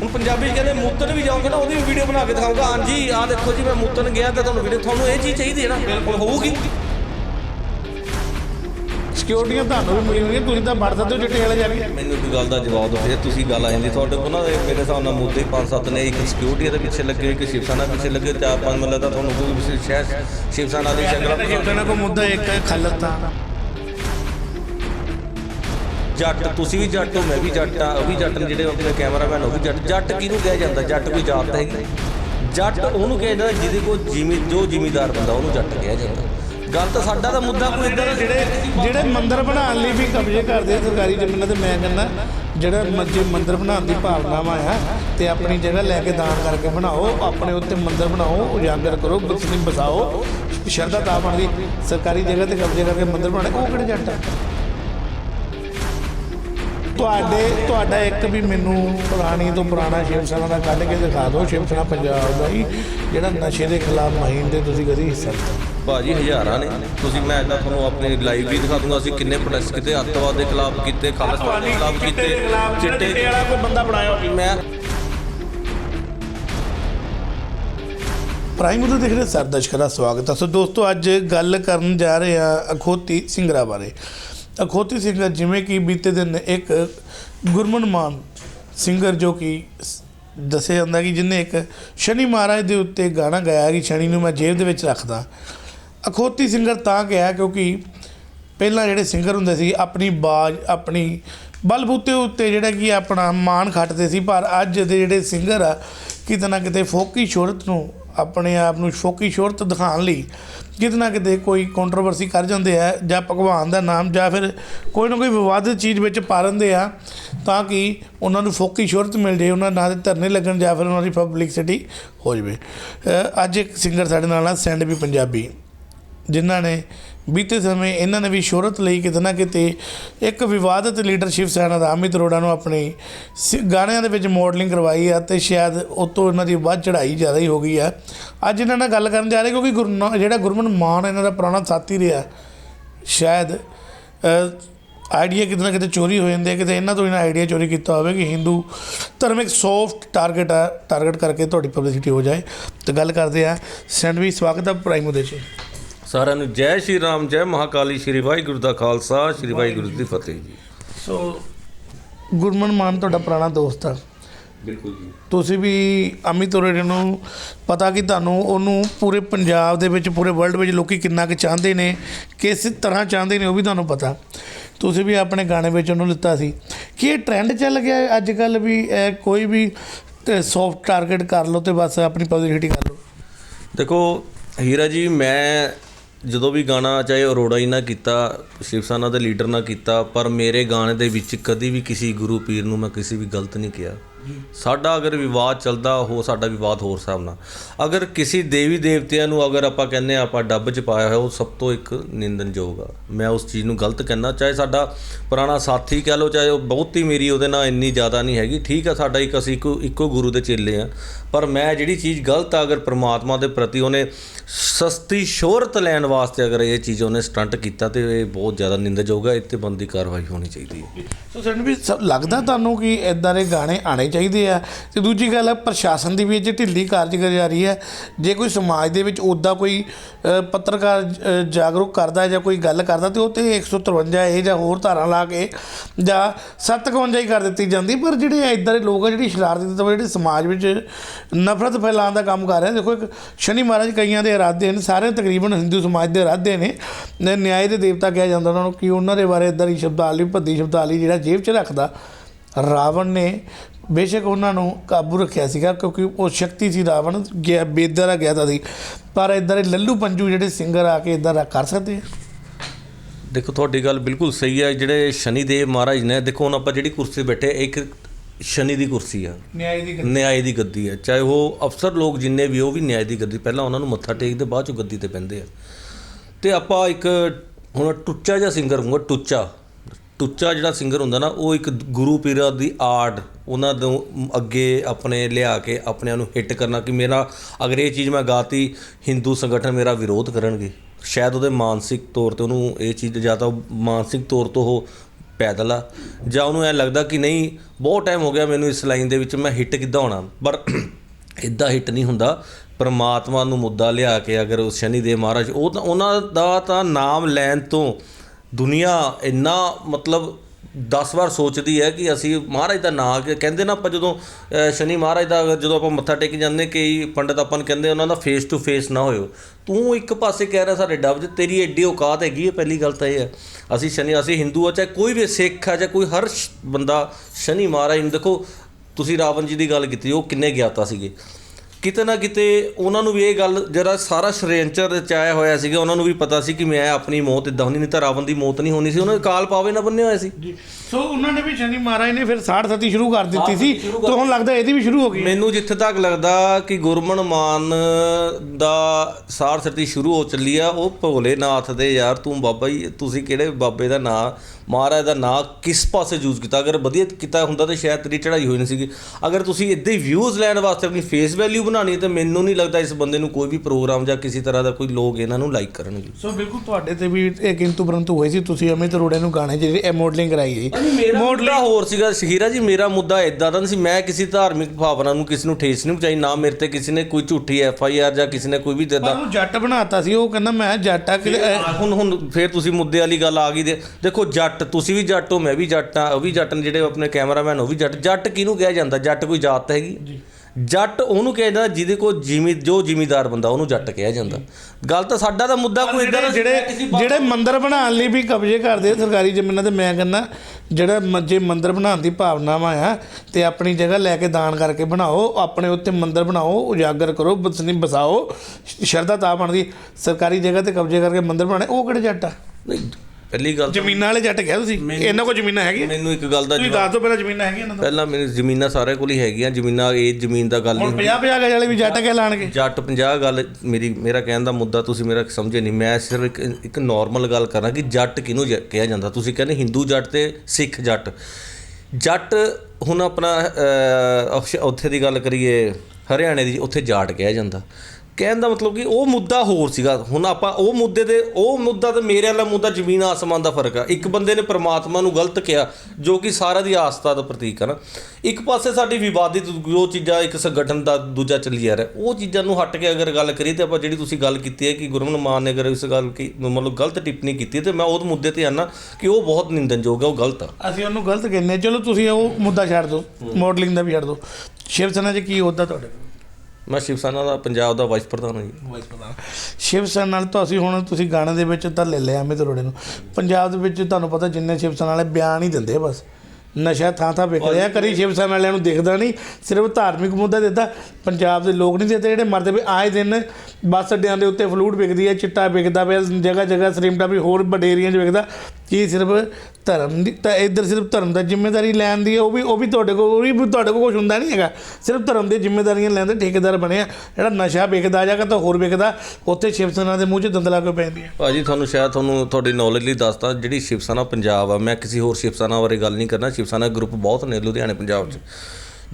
Speaker 2: ਹੁਣ ਪੰਜਾਬੀ 'ਚ ਕਹਿੰਦੇ ਮੂਤਨ ਵੀ ਜਾਊਂਗਾ ਨਾ ਉਹਦੀ ਵੀਡੀਓ ਬਣਾ ਕੇ ਦਿਖਾਊਂਗਾ। ਹਾਂਜੀ ਆਹ ਦੇਖੋ ਜੀ ਮੈਂ ਮੂਤਨ ਗਿਆ ਤਾਂ ਤੁਹਾਨੂੰ ਵੀਡੀਓ ਤੁਹਾਨੂੰ ਇਹ ਚੀਜ਼ ਚਾਹੀਦੀ ਹੈ ਨਾ। ਹੋਊਗੀ।
Speaker 1: ਸਿਕਿਉਰਟੀਆਂ ਤੁਹਾਨੂੰ ਵੀ ਮਿਲਣਗੀਆਂ ਤੁਸੀਂ ਤਾਂ ਵੜ ਸਕਦੇ ਹੋ ਚਿੱਟੇ ਵਾਲੇ ਜਾ ਕੇ।
Speaker 2: ਮੈਨੂੰ ਕੋਈ ਗੱਲ ਦਾ ਜਵਾਬ ਦਿਓ ਜੇ ਤੁਸੀਂ ਗੱਲ ਆ ਜਾਂਦੀ ਤੁਹਾਡੇ ਕੋਲ ਨਾ ਇਹ ਮੇਰੇ ਹਿਸਾਬ ਨਾਲ ਮੁੱਦੇ ਪੰਜ ਸੱਤ ਨੇ ਇੱਕ ਸਿਕਿਉਰਿਟੀ ਦੇ ਪਿੱਛੇ ਲੱਗੇ ਇੱਕ ਸ਼ਿਵ ਸੈਨਾ ਪਿੱਛੇ ਲੱਗੇ ਚਾਰ ਪੰਜ ਮਤਲਬ ਤਾਂ ਤੁਹਾਨੂੰ ਕੋਈ ਵੀ ਸ਼ਹਿਰ ਸ਼ਿਵ ਸੈਨਾ ਦੀ ਸ਼ਕਲ
Speaker 1: ਜਿੱਦਾਂ ਕੋ ਮੁੱਦਾ ਇੱਕ ਹੈ ਖਾਲਸਤਾਨ
Speaker 2: ਜੱਟ ਤੁਸੀਂ ਵੀ ਜੱਟ ਹੋ ਮੈਂ ਵੀ ਜੱਟ ਆ ਉਹ ਵੀ ਜੱਟ ਨੇ ਜਿਹੜੇ ਆਪਣੇ ਕੈਮਰਾਮੈਨ ਉਹ ਵੀ ਜੱਟ। ਜੱਟ ਕਿਹਨੂੰ ਕਿਹਾ ਜਾਂਦਾ? ਜੱਟ ਕੋਈ ਜਾਤ ਹੈਗੀ ਜੱਟ ਉਹਨੂੰ ਕਿਹਾ ਜਾਂਦਾ ਜਿਹਦੇ ਕੋਲ ਜਿਮੀ ਜੋ ਜ਼ਿਮੀਦਾਰ ਬੰਦਾ ਉਹਨੂੰ ਜੱਟ ਕਿਹਾ ਜਾਂਦਾ। ਗੱਲ ਤਾਂ ਸਾਡਾ ਤਾਂ ਮੁੱਦਾ ਕੋਈ ਇਦਾਂ ਦਾ
Speaker 1: ਜਿਹੜੇ ਜਿਹੜੇ ਮੰਦਿਰ ਬਣਾਉਣ ਲਈ ਵੀ ਕਬਜ਼ੇ ਕਰਦੇ ਆ ਸਰਕਾਰੀ ਜ਼ਮੀਨਾਂ ਤੇ, ਮੈਂ ਕਹਿੰਦਾ ਜਿਹੜਾ ਮੱਜੇ ਮੰਦਿਰ ਬਣਾਉਣ ਦੀ ਭਾਵਨਾਵਾਂ ਆ ਤੇ ਆਪਣੀ ਜਗ੍ਹਾ ਲੈ ਕੇ ਦਾਨ ਕਰਕੇ ਬਣਾਓ, ਆਪਣੇ ਉੱਤੇ ਮੰਦਿਰ ਬਣਾਓ, ਉਜਾਗਰ ਕਰੋ ਬਖਸ਼ੀ ਬਸਾਓ, ਸ਼ਰਧਾ ਤਾਂ ਬਣਦੀ ਸਰਕਾਰੀ ਜਗ੍ਹਾ ਤੇ ਕਬਜ਼ੇ ਕਰਕੇ ਮੰਦਿਰ ਬਣਾਉਣਾ, ਉਹ ਕਿਹੜੇ ਜੱਟ ਤੁਹਾਡੇ ਤੁਹਾਡਾ ਇੱਕ ਵੀ ਮੈਨੂੰ ਪੁਰਾਣੀ ਤੋਂ ਪੁਰਾਣਾ ਸ਼ਿਵ ਸੈਨਾ ਦਾ ਕੱਢ ਕੇ ਦਿਖਾ ਦਿਓ, ਸ਼ਿਵ ਸੈਨਾ ਪੰਜਾਬ ਦਾ ਹੀ ਜਿਹੜਾ ਨਸ਼ੇ ਦੇ ਖਿਲਾਫ ਮੁਹਿੰਮ ਦੇ ਤੁਸੀਂ ਕਦੀ ਹਿੱਸਾ ਲਿੱਤਾ।
Speaker 2: ਭਾਜੀ ਹਜ਼ਾਰਾਂ ਨੇ। ਤੁਸੀਂ ਮੈਂ ਇਦਾਂ ਤੁਹਾਨੂੰ ਆਪਣੀ ਲਾਈਵ ਵੀ ਦਿਖਾ ਦੂੰਗਾ ਅਸੀਂ ਕਿੰਨੇ ਪ੍ਰੋਟੈਸਟ ਕੀਤੇ ਅੱਤਵਾਦ ਦੇ ਖਿਲਾਫ ਕੀਤੇ ਖਾਲਿਸਤਾਨ ਦੇ ਖਿਲਾਫ ਕੀਤੇ
Speaker 1: ਚਿੱਟੇ ਵਾਲਾ ਕੋਈ ਬੰਦਾ ਬਣਾਇਆ ਹੋਵੇ।
Speaker 2: ਮੈਂ
Speaker 1: ਪ੍ਰਾਈਮ ਉਦੋਂ ਦੇਖ ਰਹੇ ਸਰ ਦਰਸ਼ਕਾਂ ਦਾ ਸਵਾਗਤ ਹੈ। ਸੋ ਦੋਸਤੋ ਅੱਜ ਗੱਲ ਕਰਨ ਜਾ ਰਹੇ ਹਾਂ ਅਖੋਤੀ ਸਿੰਘਰਾ ਬਾਰੇ। ਅਖੋਤੀ ਸਿੰਘਰ ਜਿਵੇਂ ਕਿ ਬੀਤੇ ਦਿਨ ਇੱਕ ਗੁਰਮਨ ਮਾਨ ਸਿੰਗਰ ਜੋ ਕਿ ਦੱਸਿਆ ਜਾਂਦਾ ਕਿ ਜਿਹਨੇ ਇੱਕ ਸ਼ਨੀ ਮਹਾਰਾਜ ਦੇ ਉੱਤੇ ਗਾਣਾ ਗਾਇਆ ਕਿ ਸ਼ਨੀ ਨੂੰ ਮੈਂ ਜੇਬ ਦੇ ਵਿੱਚ ਰੱਖਦਾ। ਅਖੋਤੀ ਸਿੰਗਰ ਤਾਂ ਕਿਹਾ ਕਿਉਂਕਿ ਪਹਿਲਾਂ ਜਿਹੜੇ ਸਿੰਗਰ ਹੁੰਦੇ ਸੀ, ਆਪਣੀ ਬਾਜ, ਆਪਣੀ ਬਲਬੂਤੇ ਉੱਤੇ ਜਿਹੜਾ ਕਿ ਆਪਣਾ ਮਾਣ ਖੱਟਦੇ ਸੀ, ਪਰ ਅੱਜ ਦੇ ਜਿਹੜੇ ਸਿੰਗਰ ਆ, ਕਿਤੇ ਨਾ ਕਿਤੇ ਫੋਕੀ ਸ਼ੋਹਰਤ ਨੂੰ, ਆਪਣੇ ਆਪ ਨੂੰ ਫੋਕੀ ਸ਼ੋਹਰਤ ਦਿਖਾਉਣ ਲਈ ਕਿਤੇ ਨਾ ਕਿਤੇ ਕੋਈ ਕੰਟਰੋਵਰਸੀ ਕਰ ਜਾਂਦੇ ਆ, ਜਾਂ ਭਗਵਾਨ ਦਾ ਨਾਮ, ਜਾਂ ਫਿਰ ਕੋਈ ਨਾ ਕੋਈ ਵਿਵਾਦਿਤ ਚੀਜ਼ ਵਿੱਚ ਪਾ ਦਿੰਦੇ ਆ, ਤਾਂ ਕਿ ਉਹਨਾਂ ਨੂੰ ਫੋਕੀ ਸ਼ੋਹਰਤ ਮਿਲ ਜੇ, ਉਹਨਾਂ ਨਾਲ ਦੇ ਧਰਨੇ ਲੱਗਣ ਜਾਂ ਫਿਰ ਉਹਨਾਂ ਦੀ ਪਬਲਿਸਿਟੀ ਹੋ ਜਾਵੇ। ਅੱਜ ਇੱਕ ਸਿੰਗਰ ਸਾਡੇ ਨਾਲ ਆ, ਸੈਂਡ ਵੀ ਪੰਜਾਬੀ। ਜਿਨ੍ਹਾਂ ਨੇ ਬੀਤੇ ਸਮੇਂ ਇਹਨਾਂ ਨੇ ਵੀ ਸ਼ੋਹਰਤ ਲਈ ਕਿਤੇ ਨਾ ਕਿਤੇ ਇੱਕ ਵਿਵਾਦਿਤ ਲੀਡਰਸ਼ਿਪ ਸੈਨਾ ਦਾ ਅਮਿਤ ਅਰੋੜਾ ਨੂੰ ਆਪਣੀ ਸ- ਗਾਣਿਆਂ ਦੇ ਵਿੱਚ ਮਾਡਲਿੰਗ ਕਰਵਾਈ ਆ ਤੇ ਸ਼ਾਇਦ ਉਹ ਤੋਂ ਇਹਨਾਂ ਦੀ ਵੱਧ ਚੜ੍ਹਾਈ ਜ਼ਿਆਦਾ ਹੀ ਹੋ ਗਈ ਆ। ਅੱਜ ਇਹਨਾਂ ਨਾਲ ਗੱਲ ਕਰਨ ਜਾ ਰਹੇ ਕਿਉਂਕਿ ਗੁਰੂ ਜਿਹੜਾ ਗੁਰਮਨ ਮਾਨ ਇਹਨਾਂ ਦਾ ਪੁਰਾਣਾ ਸਾਥੀ ਰਿਹਾ। ਸ਼ਾਇਦ ਆਈਡੀਆ ਕਿਤੇ ਨਾ ਕਿਤੇ ਚੋਰੀ ਹੋ ਜਾਂਦੇ ਆ, ਕਿਤੇ ਇਹਨਾਂ ਤੋਂ ਇਹਨਾਂ ਆਈਡੀਆ ਚੋਰੀ ਕੀਤਾ ਹੋਵੇ ਕਿ ਹਿੰਦੂ ਧਰਮ ਇੱਕ ਸੌਫਟ ਟਾਰਗੇਟ ਆ ਟਾਰਗੇਟ ਕਰਕੇ ਤੁਹਾਡੀ ਪਬਲਿਸਿਟੀ ਹੋ ਜਾਏ। ਤੇ ਗੱਲ ਕਰਦੇ ਆ ਸੈਂਡਵੀ ਸਵਾਗਤ ਆ ਪ੍ਰਾਈਮ ਉਹਦੇ 'ਚ।
Speaker 2: ਸਾਰਿਆਂ ਨੂੰ ਜੈ ਸ਼੍ਰੀ ਰਾਮ ਜੈ ਮਹਾਕਾਲੀ ਸ਼੍ਰੀ ਵਾਹਿਗੁਰੂ ਦਾ ਖਾਲਸਾ ਸ਼੍ਰੀ ਵਾਹਿਗੁਰੂ ਦੀ ਫਤਿਹ ਜੀ।
Speaker 1: ਸੋ ਗੁਰਮਨ ਮਾਨ ਤੁਹਾਡਾ ਪੁਰਾਣਾ ਦੋਸਤ ਆ।
Speaker 2: ਬਿਲਕੁਲ ਜੀ।
Speaker 1: ਤੁਸੀਂ ਵੀ ਅਮਿਤ ਅਰੋੜੇ ਨੂੰ ਪਤਾ ਕਿ ਤੁਹਾਨੂੰ ਉਹਨੂੰ ਪੂਰੇ ਪੰਜਾਬ ਦੇ ਵਿੱਚ ਪੂਰੇ ਵਰਲਡ ਵਿੱਚ ਲੋਕੀ ਕਿੰਨਾ ਕੁ ਚਾਹੁੰਦੇ ਨੇ ਕਿਸ ਤਰ੍ਹਾਂ ਚਾਹੁੰਦੇ ਨੇ ਉਹ ਵੀ ਤੁਹਾਨੂੰ ਪਤਾ। ਤੁਸੀਂ ਵੀ ਆਪਣੇ ਗਾਣੇ ਵਿੱਚ ਉਹਨੂੰ ਲਿੱਤਾ ਸੀ। ਕਿ ਇਹ ਟ੍ਰੈਂਡ ਚੱਲ ਗਿਆ ਹੈ ਅੱਜ ਕੱਲ ਵੀ ਇਹ ਕੋਈ ਵੀ ਸੌਫਟ ਟਾਰਗੇਟ ਕਰ ਲਓ ਤੇ ਬਸ ਆਪਣੀ ਪਬਲਿਸਿਟੀ ਕਰ ਲਓ?
Speaker 2: ਦੇਖੋ ਹੀਰਾ ਜੀ ਮੈਂ ਜਦੋਂ ਵੀ ਗਾਣਾ ਚਾਹੇ ਅਰੋੜਾ ਹੀ ਨਾ ਕੀਤਾ, ਸ਼ਿਵ ਸੈਨਾ ਦੇ ਲੀਡਰ ਨਾ ਕੀਤਾ, ਪਰ ਮੇਰੇ ਗਾਣੇ ਦੇ ਵਿੱਚ ਕਦੀ ਵੀ ਕਿਸੇ ਗੁਰੂ ਪੀਰ ਨੂੰ ਮੈਂ ਕਿਸੇ ਵੀ ਗਲਤ ਨਹੀਂ ਕਿਹਾ। ਸਾਡਾ ਅਗਰ ਵਿਵਾਦ ਚੱਲਦਾ ਹੋ ਸਾਡਾ ਵਿਵਾਦ ਹੋਰ ਹਿਸਾਬ ਨਾਲ। ਅਗਰ ਕਿਸੇ ਦੇਵੀ ਦੇਵਤਿਆਂ ਨੂੰ ਅਗਰ ਆਪਾਂ ਕਹਿੰਦੇ ਹਾਂ, ਆਪਾਂ ਡੱਬ 'ਚ ਪਾਇਆ ਹੋਇਆ, ਉਹ ਸਭ ਤੋਂ ਇੱਕ ਨਿੰਦਨਯੋਗ ਆ। ਮੈਂ ਉਸ ਚੀਜ਼ ਨੂੰ ਗਲਤ ਕਹਿੰਦਾ, ਚਾਹੇ ਸਾਡਾ ਪੁਰਾਣਾ ਸਾਥੀ ਕਹਿ ਲਓ, ਚਾਹੇ ਉਹ ਬਹੁਤੀ ਮੇਰੀ, ਉਹਦੇ ਨਾਲ ਇੰਨੀ ਜ਼ਿਆਦਾ ਨਹੀਂ ਹੈਗੀ। ਠੀਕ ਆ, ਸਾਡਾ ਇੱਕ, ਅਸੀਂ ਇੱਕੋ ਇੱਕੋ ਗੁਰੂ ਦੇ ਚੇਲੇ ਆ। ਪਰ ਮੈਂ ਜਿਹੜੀ ਚੀਜ਼ ਗਲਤ ਆ, ਅਗਰ ਪ੍ਰਮਾਤਮਾ ਦੇ ਪ੍ਰਤੀ ਉਹਨੇ ਸਸਤੀ ਸ਼ੋਹਰਤ ਲੈਣ ਵਾਸਤੇ ਅਗਰ ਇਹ ਚੀਜ਼ ਉਹਨੇ ਸਟੰਟ ਕੀਤਾ, ਤੇ ਇਹ ਬਹੁਤ ਜ਼ਿਆਦਾ ਨਿੰਦਨਯੋਗ ਹੈ ਇੱਥੇ ਬੰਦੀ ਕਾਰਵਾਈ ਹੋਣੀ ਚਾਹੀਦੀ ਹੈ।
Speaker 1: ਸੋ ਸਾਨੂੰ ਲੱਗਦਾ ਤੁਹਾਨੂੰ ਕਿ ਇਦਾਂ ਦੇ ਗਾਣੇ ਆਣੇ ਚਾਹੀਦੇ ਆ। ਤੇ ਦੂਜੀ ਗੱਲ ਹੈ ਪ੍ਰਸ਼ਾਸਨ ਦੀ ਵੀ ਇਹ 'ਚ ਢਿੱਲੀ ਕਾਰਜਗੁਜ਼ਾਰੀ ਹੈ। ਜੇ ਕੋਈ ਸਮਾਜ ਦੇ ਵਿੱਚ ਉੱਦਾਂ ਕੋਈ ਪੱਤਰਕਾਰ ਜਾਗਰੂਕ ਕਰਦਾ ਜਾਂ ਕੋਈ ਗੱਲ ਕਰਦਾ, ਤੇ ਉਹ ਤੇ 153 ਇਹ ਜਾਂ ਹੋਰ ਧਾਰਾਂ ਲਾ ਕੇ ਜਾਂ 57 ਹੀ ਕਰ ਦਿੱਤੀ ਜਾਂਦੀ। ਪਰ ਜਿਹੜੇ ਇਦਾਂ ਦੇ ਲੋਕ ਆ, ਜਿਹੜੀ ਸ਼ਰਾਰਤੀ ਤੱਤ ਜਿਹੜੇ ਸਮਾਜ ਵਿੱਚ ਨਫ਼ਰਤ ਫੈਲਾਉਣ ਦਾ ਕੰਮ ਕਰ ਰਹੇ ਦੇਖੋ ਇੱਕ ਸ਼ਨੀ ਮਹਾਰਾਜ ਕਈਆਂ ਦੇ ਇਰਾਦੇ ਨੇ ਸਾਰੇ ਤਕਰੀਬਨ ਹਿੰਦੂ ਸਮਾਜ ਦੇ ਇਰਾਦੇ ਨੇ। ਨ- ਨਿਆਂ ਦੇ ਦੇਵਤਾ ਕਿਹਾ ਜਾਂਦਾ ਉਹਨਾਂ ਨੂੰ ਕਿ ਉਹਨਾਂ ਦੇ ਬਾਰੇ ਇਦਾਂ ਦੀ ਸ਼ਬਦਾਵਲੀ, ਭੱਦੀ ਸ਼ਬਦਾਵਲੀ ਜਿਹੜਾ ਜੇਬ 'ਚ ਰੱਖਦਾ, ਰਾਵਣ ਨੇ ਬੇਸ਼ੱਕ ਉਹਨਾਂ ਨੂੰ ਕਾਬੂ ਰੱਖਿਆ ਸੀਗਾ ਕਿਉਂਕਿ ਉਹ ਸ਼ਕਤੀ ਸੀ ਰਾਵਣ ਗਿਆ ਬੇਦਰਾ ਗਿਆ ਤਾਂ ਸੀ। ਪਰ ਇਦਾਂ ਦੇ ਲੱਲੂ ਪੰਜੂ ਜਿਹੜੇ ਸਿੰਗਰ ਆ ਕੇ ਇਦਾਂ ਕਰ ਸਕਦੇ ਆ?
Speaker 2: ਦੇਖੋ ਤੁਹਾਡੀ ਗੱਲ ਬਿਲਕੁਲ ਸਹੀ ਹੈ ਜਿਹੜੇ ਸ਼ਨੀ ਦੇਵ ਮਹਾਰਾਜ ਨੇ ਦੇਖੋ ਹੁਣ ਆਪਾਂ ਜਿਹੜੀ ਕੁਰਸੀ ਬੈਠੇ ਇੱਕ ਸ਼ਨੀ ਦੀ ਕੁਰਸੀ ਆ।
Speaker 1: ਨਿਆਂ ਦੀ
Speaker 2: ਨਿਆਂ ਦੀ ਗੱਦੀ ਹੈ ਚਾਹੇ ਉਹ ਅਫਸਰ ਲੋਕ ਜਿੰਨੇ ਵੀ ਉਹ ਵੀ ਨਿਆਂ ਦੀ ਗੱਦੀ। ਪਹਿਲਾਂ ਉਹਨਾਂ ਨੂੰ ਮੱਥਾ ਟੇਕਦੇ ਬਾਅਦ ਚੋਂ ਗੱਦੀ ਤੇ ਬਹਿੰਦੇ ਆ। ਤੇ ਆਪਾਂ ਇੱਕ ਹੁਣ ਟੁੱਚਾ ਜਿਹਾ ਸਿੰਗਰ ਹੋਊਗਾ ਟੁੱਚਾ। ਟੁੱਚਾ ਜਿਹੜਾ ਸਿੰਗਰ ਹੁੰਦਾ ਨਾ, ਉਹ ਇੱਕ ਗੁਰੂ ਪੀਰਾਂ ਦੀ ਆਰਟ ਉਹਨਾਂ ਤੋਂ ਅੱਗੇ ਆਪਣੇ ਲਿਆ ਕੇ ਆਪਣਿਆਂ ਨੂੰ ਹਿੱਟ ਕਰਨਾ ਕਿ ਮੇਰਾ, ਅਗਰ ਇਹ ਚੀਜ਼ ਮੈਂ ਗਾਤੀ, ਹਿੰਦੂ ਸੰਗਠਨ ਮੇਰਾ ਵਿਰੋਧ ਕਰਨਗੇ। ਸ਼ਾਇਦ ਉਹਦੇ ਮਾਨਸਿਕ ਤੌਰ ਤੇ ਉਹਨੂੰ ਇਹ ਚੀਜ਼, ਜਾਂ ਤਾਂ ਉਹ ਮਾਨਸਿਕ ਤੌਰ ਤੋਂ ਉਹ ਪੈਦਲ ਆ, ਜਾਂ ਉਹਨੂੰ ਐ ਲੱਗਦਾ ਕਿ ਨਹੀਂ, ਬਹੁਤ ਟਾਈਮ ਹੋ ਗਿਆ ਮੈਨੂੰ ਇਸ ਲਾਈਨ ਦੇ ਵਿੱਚ ਮੈਂ ਹਿੱਟ ਕਿੱਦਾਂ ਹੋਣਾ। ਪਰ ਇਦਾਂ ਹਿੱਟ ਨਹੀਂ ਹੁੰਦਾ। ਪਰਮਾਤਮਾ ਨੂੰ ਮੁੱਦਾ ਲਿਆ ਕੇ ਅਗਰ ਉਹ ਸ਼ਨੀ ਦੇਵ ਮਹਾਰਾਜ, ਉਹ ਤਾਂ, ਉਹਨਾਂ ਦਾ ਤਾਂ ਨਾਮ ਲੈਣ ਤੋਂ ਦੁਨੀਆ ਇੰਨਾ ਮਤਲਬ 10 ਵਾਰ ਸੋਚਦੀ ਹੈ ਕਿ ਅਸੀਂ ਮਹਾਰਾਜ ਦਾ ਨਾਂ ਕਹਿੰਦੇ ਨਾ ਆਪਾਂ ਜਦੋਂ ਸ਼ਨੀ ਮਹਾਰਾਜ ਦਾ ਅਗਰ ਜਦੋਂ ਆਪਾਂ ਮੱਥਾ ਟੇਕ ਜਾਂਦੇ, ਕਈ ਪੰਡਤ ਆਪਾਂ ਨੂੰ ਕਹਿੰਦੇ ਉਹਨਾਂ ਦਾ ਫੇਸ ਟੂ ਫੇਸ ਨਾ ਹੋਇਓ। ਤੂੰ ਇੱਕ ਪਾਸੇ ਕਹਿ ਰਿਹਾ ਸਾਡੇ ਡੱਬ 'ਚ, ਤੇਰੀ ਐਡੀ ਔਕਾਤ ਹੈਗੀ ਹੈ, ਪਹਿਲੀ ਗੱਲ ਤਾਂ ਇਹ ਹੈ। ਅਸੀਂ ਸ਼ਨੀ, ਅਸੀਂ ਹਿੰਦੂ ਆ ਚਾਹੇ ਕੋਈ ਵੀ ਸਿੱਖ ਆ ਜਾਂ ਕੋਈ ਹਰ ਸ਼- ਬੰਦਾ, ਸ਼ਨੀ ਮਹਾਰਾਜ ਨੂੰ ਦੇਖੋ, ਤੁਸੀਂ ਰਾਵਣ ਜੀ ਦੀ ਗੱਲ ਕੀਤੀ, ਉਹ ਕਿੰਨੇ ਗਿਆਤਾ ਸੀਗੇ। ਕਿਤੇ ਨਾ ਕਿਤੇ ਉਹਨਾਂ ਨੂੰ ਵੀ ਇਹ ਗੱਲ, ਜਿਹੜਾ ਸਾਰਾ ਸ਼ਰੇਂਚਰ ਰਚਾਇਆ ਹੋਇਆ ਸੀਗਾ, ਉਹਨਾਂ ਨੂੰ ਵੀ ਪਤਾ ਸੀ ਕਿ ਮੈਂ ਆਪਣੀ ਮੌਤ ਇਦਾਂ ਹੋਣੀ ਨਹੀਂ ਤਾਂ ਰਾਵਣ ਦੀ ਮੌਤ ਨਹੀਂ ਹੋਣੀ ਸੀ। ਉਹਨਾਂ ਦੇ ਕਾਲ ਪਾਵੇ ਨਾ ਬੰਨੇ ਹੋਏ ਸੀ।
Speaker 1: ਸੋ ਉਹਨਾਂ ਨੇ ਵੀ ਸ਼ਨੀ ਮਹਾਰਾਜ ਨੇ ਫਿਰ 60 ਸਤੀ ਸ਼ੁਰੂ ਕਰ ਦਿੱਤੀ ਸੀ। ਤੇ ਹੁਣ ਲੱਗਦਾ ਇਹਦੀ ਵੀ ਸ਼ੁਰੂ ਹੋ ਗਈ
Speaker 2: ਮੈਨੂੰ ਜਿੱਥੇ ਤੱਕ ਲੱਗਦਾ ਕਿ ਗੁਰਮਨ ਮਾਨ ਦਾ ਸਾਰ ਸਤੀ ਸ਼ੁਰੂ ਹੋ ਚੱਲੀ ਆ ਉਹ ਭੋਲੇਨਾਥ ਦੇ ਯਾਰ ਤੂੰ ਬਾਬਾ ਜੀ ਤੁਸੀਂ ਕਿਹੜੇ ਬਾਬੇ ਦਾ ਨਾਂ ਮਹਾਰਾਜ ਦਾ ਨਾਂ ਕਿਸ ਪਾਸੇ ਯੂਜ਼ ਕੀਤਾ? ਅਗਰ ਵਧੀਆ ਕੀਤਾ ਹੁੰਦਾ ਤਾਂ ਸ਼ਾਇਦ ਤੇਰੀ ਚੜਾਈ ਹੋਈ ਨਹੀਂ ਸੀਗੀ। ਅਗਰ ਤੁਸੀਂ ਇੱਦਾਂ ਹੀ ਵਿਊਜ਼ ਲੈਣ ਵਾਸਤੇ ਆਪਣੀ ਫੇਸ ਵੈਲਿਊ ਬਣਾਉਣੀ ਹੈ ਤਾਂ ਮੈਨੂੰ ਨਹੀਂ ਲੱਗਦਾ ਇਸ ਬੰਦੇ ਨੂੰ ਕੋਈ ਵੀ ਪ੍ਰੋਗਰਾਮ ਜਾਂ ਕਿਸੇ ਤਰ੍ਹਾਂ ਦਾ ਕੋਈ ਲੋਕ ਇਹਨਾਂ ਨੂੰ ਲਾਈਕ ਕਰਨਗੇ।
Speaker 1: ਸੋ ਬਿਲਕੁਲ ਤੁਹਾਡੇ ਤੇ ਵੀ ਇਹ ਕਿੰਤੂ ਪਰੰਤੂ ਹੋਈ ਸੀ। ਤੁਸੀਂ ਅਮਿਤ ਅਰੋੜੇ ਨੂੰ ਗਾਣੇ ਜਿਹੜੀ ਇਹ ਮੋਡਲਿੰਗ ਕਰਾਈ ਸੀ।
Speaker 2: ਮੇਰਾ ਮੁੱਦਾ ਹੋਰ ਸੀਗਾ ਸ਼ਹੀਰਾ ਜੀ ਮੇਰਾ ਮੁੱਦਾ ਇਦਾਂ ਦਾ ਨਹੀਂ ਸੀ। ਮੈਂ ਕਿਸੇ ਧਾਰਮਿਕ ਭਾਵਨਾ ਨੂੰ ਕਿਸੇ ਨੂੰ ਠੇਸ ਨਹੀਂ ਪਹੁੰਚਾਈ ਨਾ ਮੇਰੇ ਤੇ ਕਿਸੇ ਨੇ ਕੋਈ ਝੂਠੀ ਐਫ ਆਈ ਆਰ ਜਾਂ ਕਿਸੇ ਨੇ ਕੋਈ ਵੀ ਦਿੱਤਾ
Speaker 1: ਉਹ ਜੱਟ ਬਣਾਤਾ ਸੀ ਉਹ ਕਹਿੰਦਾ ਮੈਂ ਜੱਟ ਆ ਕਿ
Speaker 2: ਹੁਣ ਹੁਣ ਫੇਰ ਤੁਸੀਂ ਮੁੱਦੇ ਵਾਲੀ ਗੱਲ ਆ ਗਈ ਦੇਖੋ ਜੱਟ ਤੁਸੀਂ ਵੀ ਜੱਟ ਹੋ ਮੈਂ ਵੀ ਜੱਟ ਆ ਉਹ ਵੀ ਜੱਟ ਨੇ ਜਿਹੜੇ ਆਪਣੇ ਕੈਮਰਾਮੈਨ ਉਹ ਵੀ ਜੱਟ। ਜੱਟ ਕਿਹਨੂੰ ਕਿਹਾ ਜਾਂਦਾ? ਜੱਟ ਕੋਈ ਜਾਤ ਹੈਗੀ? ਜੱਟ ਉਹਨੂੰ ਕਿਹਾ ਜਾਂਦਾ ਜਿਹਦੇ ਕੋਲ ਜ਼ਿਮੀ ਜੋ ਜ਼ਿਮੀਦਾਰ ਬੰਦਾ ਉਹਨੂੰ ਜੱਟ ਕਿਹਾ ਜਾਂਦਾ। ਗੱਲ ਤਾਂ ਸਾਡਾ ਤਾਂ ਮੁੱਦਾ ਕੋਈ ਇਦਾਂ
Speaker 1: ਜਿਹੜੇ ਜਿਹੜੇ ਮੰਦਿਰ ਬਣਾਉਣ ਲਈ ਵੀ ਕਬਜ਼ੇ ਕਰਦੇ ਆ ਸਰਕਾਰੀ ਜ਼ਮੀਨਾਂ ਤੇ ਮੈਂ ਕਹਿੰਦਾ ਜਿਹੜਾ ਜੇ ਮੰਦਿਰ ਬਣਾਉਣ ਦੀ ਭਾਵਨਾਵਾਂ ਆ ਤੇ ਆਪਣੀ ਜਗ੍ਹਾ ਲੈ ਕੇ ਦਾਨ ਕਰਕੇ ਬਣਾਓ ਆਪਣੇ ਉੱਤੇ ਮੰਦਿਰ ਬਣਾਓ ਉਜਾਗਰ ਕਰੋ ਬਸਨੀ ਬਸਾਓ ਸ਼ਰਧਾ ਤਾਂ ਬਣਦੀ। ਸਰਕਾਰੀ ਜਗ੍ਹਾ ਤੇ ਕਬਜ਼ੇ ਕਰਕੇ ਮੰਦਿਰ ਬਣਾਣੇ ਉਹ ਕਿਹੜੇ ਜੱਟ ਆ?
Speaker 2: ਨਹੀਂ ਪਹਿਲੀ ਗੱਲ ਤਾਂ
Speaker 1: ਜ਼ਮੀਨਾਂ ਵਾਲੇ ਜੱਟ ਕਿਹਾ ਤੁਸੀਂ? ਇਹਨਾਂ ਕੋਲ ਜ਼ਮੀਨਾਂ ਹੈਗੀਆਂ?
Speaker 2: ਮੈਨੂੰ ਇੱਕ ਗੱਲ ਦਾ
Speaker 1: ਤੁਸੀਂ ਦੱਸ ਦਿਓ ਪਹਿਲਾਂ ਜ਼ਮੀਨਾਂ ਹੈਗੀਆਂ ਇਹਨਾਂ ਦਾ
Speaker 2: ਪਹਿਲਾਂ ਮੇਰੀ ਜ਼ਮੀਨਾਂ ਸਾਰੇ ਕੋਲ ਹੀ ਹੈਗੀਆਂ ਜ਼ਮੀਨਾਂ ਇਹ ਜ਼ਮੀਨ ਦਾ ਗੱਲ ਨਹੀਂ।
Speaker 1: ਹੁਣ 50 50 ਗਜ ਵਾਲੇ ਵੀ ਜੱਟ ਕਹਿ ਲਾਣਗੇ?
Speaker 2: ਜੱਟ 50 ਗੱਲ ਮੇਰੀ ਮੇਰਾ ਕਹਿਣ ਦਾ ਮੁੱਦਾ ਤੁਸੀਂ ਮੇਰਾ ਸਮਝੇ ਨਹੀਂ। ਮੈਂ ਸਿਰਫ ਇੱਕ ਇੱਕ ਨਾਰਮਲ ਗੱਲ ਕਰਾਂ ਕਿ ਜੱਟ ਕਿਹਨੂੰ ਕਿਹਾ ਜਾਂਦਾ? ਤੁਸੀਂ ਕਹਿੰਦੇ ਹਿੰਦੂ ਜੱਟ ਤੇ ਸਿੱਖ ਜੱਟ। ਜੱਟ ਹੁਣ ਆਪਣਾ ਉੱਥੇ ਦੀ ਗੱਲ ਕਰੀਏ ਹਰਿਆਣੇ ਦੀ ਉੱਥੇ ਜਾਟ ਕਿਹਾ ਜਾਂਦਾ। ਕਹਿਣ ਦਾ ਮਤਲਬ ਕਿ ਉਹ ਮੁੱਦਾ ਹੋਰ ਸੀਗਾ। ਹੁਣ ਆਪਾਂ ਉਹ ਮੁੱਦੇ ਤੇ ਉਹ ਮੁੱਦਾ ਤੇ ਮੇਰੇ ਵਾਲਾ ਮੁੱਦਾ ਜ਼ਮੀਨ ਆਸਮਾਨ ਦਾ ਫ਼ਰਕ ਆ। ਇੱਕ ਬੰਦੇ ਨੇ ਪ੍ਰਮਾਤਮਾ ਨੂੰ ਗਲਤ ਕਿਹਾ ਜੋ ਕਿ ਸਾਰਾ ਦੀ ਆਸਥਾ ਦਾ ਪ੍ਰਤੀਕ ਹੈ ਨਾ। ਇੱਕ ਪਾਸੇ ਸਾਡੀ ਵਿਵਾਦਿਤ ਜੋ ਚੀਜ਼ਾਂ ਇੱਕ ਸੰਗਠਨ ਦਾ ਦੂਜਾ ਚੱਲੀ ਜਾ ਰਿਹਾ। ਉਹ ਚੀਜ਼ਾਂ ਨੂੰ ਹਟ ਕੇ ਅਗਰ ਗੱਲ ਕਰੀਏ ਤੇ ਆਪਾਂ ਜਿਹੜੀ ਤੁਸੀਂ ਗੱਲ ਕੀਤੀ ਹੈ ਕਿ ਗੁਰਮਨ ਮਾਨ ਨੇ ਅਗਰ ਇਸ ਗੱਲ ਕੀ ਮਤਲਬ ਗਲਤ ਟਿੱਪਣੀ ਕੀਤੀ ਤੇ ਮੈਂ ਉਹ ਮੁੱਦੇ ਤੇ ਆਨਾ ਕਿ ਉਹ ਬਹੁਤ ਨਿੰਦਨਯੋਗ ਹੈ ਉਹ ਗਲਤ ਆ।
Speaker 1: ਅਸੀਂ ਉਹਨੂੰ ਗਲਤ ਕਹਿੰਦੇ। ਚਲੋ ਤੁਸੀਂ ਉਹ ਮੁੱਦਾ ਛੱਡ ਦਿਓ। ਮਾਡਲਿੰਗ ਦਾ ਵੀ ਛੱਡ ਦਿਓ। ਸ਼ਿਵ ਸੈਨਾ 'ਚ ਕੀ ਹੁੰਦਾ ਤੁਹਾਡੇ
Speaker 2: ਮੈਂ ਸ਼ਿਵ ਸੈਨਾ ਦਾ, ਪੰਜਾਬ ਦਾ ਵਾਈਸ ਪ੍ਰਧਾਨ ਹਾਂ ਜੀ।
Speaker 1: ਸ਼ਿਵ ਸੈਨਾ ਨਾਲ ਤਾਂ ਅਸੀਂ ਹੁਣ ਤੁਸੀਂ ਗਾਣੇ ਦੇ ਵਿੱਚ ਤਾਂ ਲੈ ਲਿਆ ਅਮਿਤ ਅਰੋੜੇ ਨੂੰ। ਪੰਜਾਬ ਦੇ ਵਿੱਚ ਤੁਹਾਨੂੰ ਪਤਾ ਜਿੰਨੇ ਸ਼ਿਵ ਸੈਨਾ ਵਾਲੇ ਬਿਆਨ ਹੀ ਦਿੰਦੇ ਆ ਬਸ। ਨਸ਼ਾ ਥਾਂ ਥਾਂ ਵਿਕ ਰਿਹਾ ਕਰੀ ਸ਼ਿਵ ਸੈਨਾ ਵਾਲਿਆਂ ਨੂੰ ਦਿਖਦਾ ਨਹੀਂ ਸਿਰਫ ਧਾਰਮਿਕ ਮੁੱਦਾ ਦਿੱਤਾ ਪੰਜਾਬ ਦੇ ਲੋਕ ਨਹੀਂ ਦਿੱਤੇ ਜਿਹੜੇ ਮਰਦੇ ਵੀ ਆਏ ਦਿਨ ਬੱਸ ਅੱਡਿਆਂ ਦੇ ਉੱਤੇ ਫਲੂਡ ਵਿਕਦੀ ਹੈ ਚਿੱਟਾ ਵਿਕਦਾ ਪਿਆ ਜਗ੍ਹਾ ਜਗ੍ਹਾ ਸਰੀਮਟਾ ਵੀ ਹੋਰ ਵੱਡੇ ਏਰੀਆ 'ਚ ਵਿਕਦਾ ਕੀ ਸਿਰਫ ਧਰਮ ਦੀ ਤਾਂ ਇੱਧਰ ਸਿਰਫ ਧਰਮ ਦਾ ਜ਼ਿੰਮੇਵਾਰੀ ਲੈਣ ਦੀ ਹੈ ਉਹ ਵੀ ਉਹ ਵੀ ਤੁਹਾਡੇ ਕੋਲ ਉਹ ਵੀ ਤੁਹਾਡੇ ਕੋਲ ਕੁਝ ਹੁੰਦਾ ਨਹੀਂ ਹੈਗਾ ਸਿਰਫ ਧਰਮ ਦੀ ਜ਼ਿੰਮੇਵਾਰੀਆਂ ਲੈਣ ਦੇ ਠੇਕੇਦਾਰ ਬਣੇ ਆ ਜਿਹੜਾ ਨਸ਼ਾ ਵਿਕਦਾ ਜਾਂ ਤਾਂ ਹੋਰ ਵਿਕਦਾ ਉੱਥੇ ਸ਼ਿਵ ਸੈਨਾ ਦੇ ਮੂੰਹ 'ਚ ਦੰਦਲਾ ਕਿਉਂ ਪੈਂਦੀ ਹੈ।
Speaker 2: ਭਾਜੀ ਤੁਹਾਨੂੰ ਸ਼ਾਇਦ ਤੁਹਾਨੂੰ ਤੁਹਾਡੀ ਨੌਲੇਜ ਲਈ ਦੱਸਦਾ ਜਿਹੜੀ ਸ਼ਿਵ ਸੈਨਾ ਪੰਜਾਬ ਆ ਮੈਂ ਕਿਸੇ ਹੋਰ ਸ਼ਿਵ ਸੈਨਾ ਬਾਰੇ ਗੱਲ ਨਹੀਂ ਕਰਨਾ ਸ਼ਿਵ ਸੈਨਾ ਗਰੁੱਪ ਬਹੁਤ ਨੇ ਲੁਧਿਆਣੇ ਪੰਜਾਬ 'ਚ।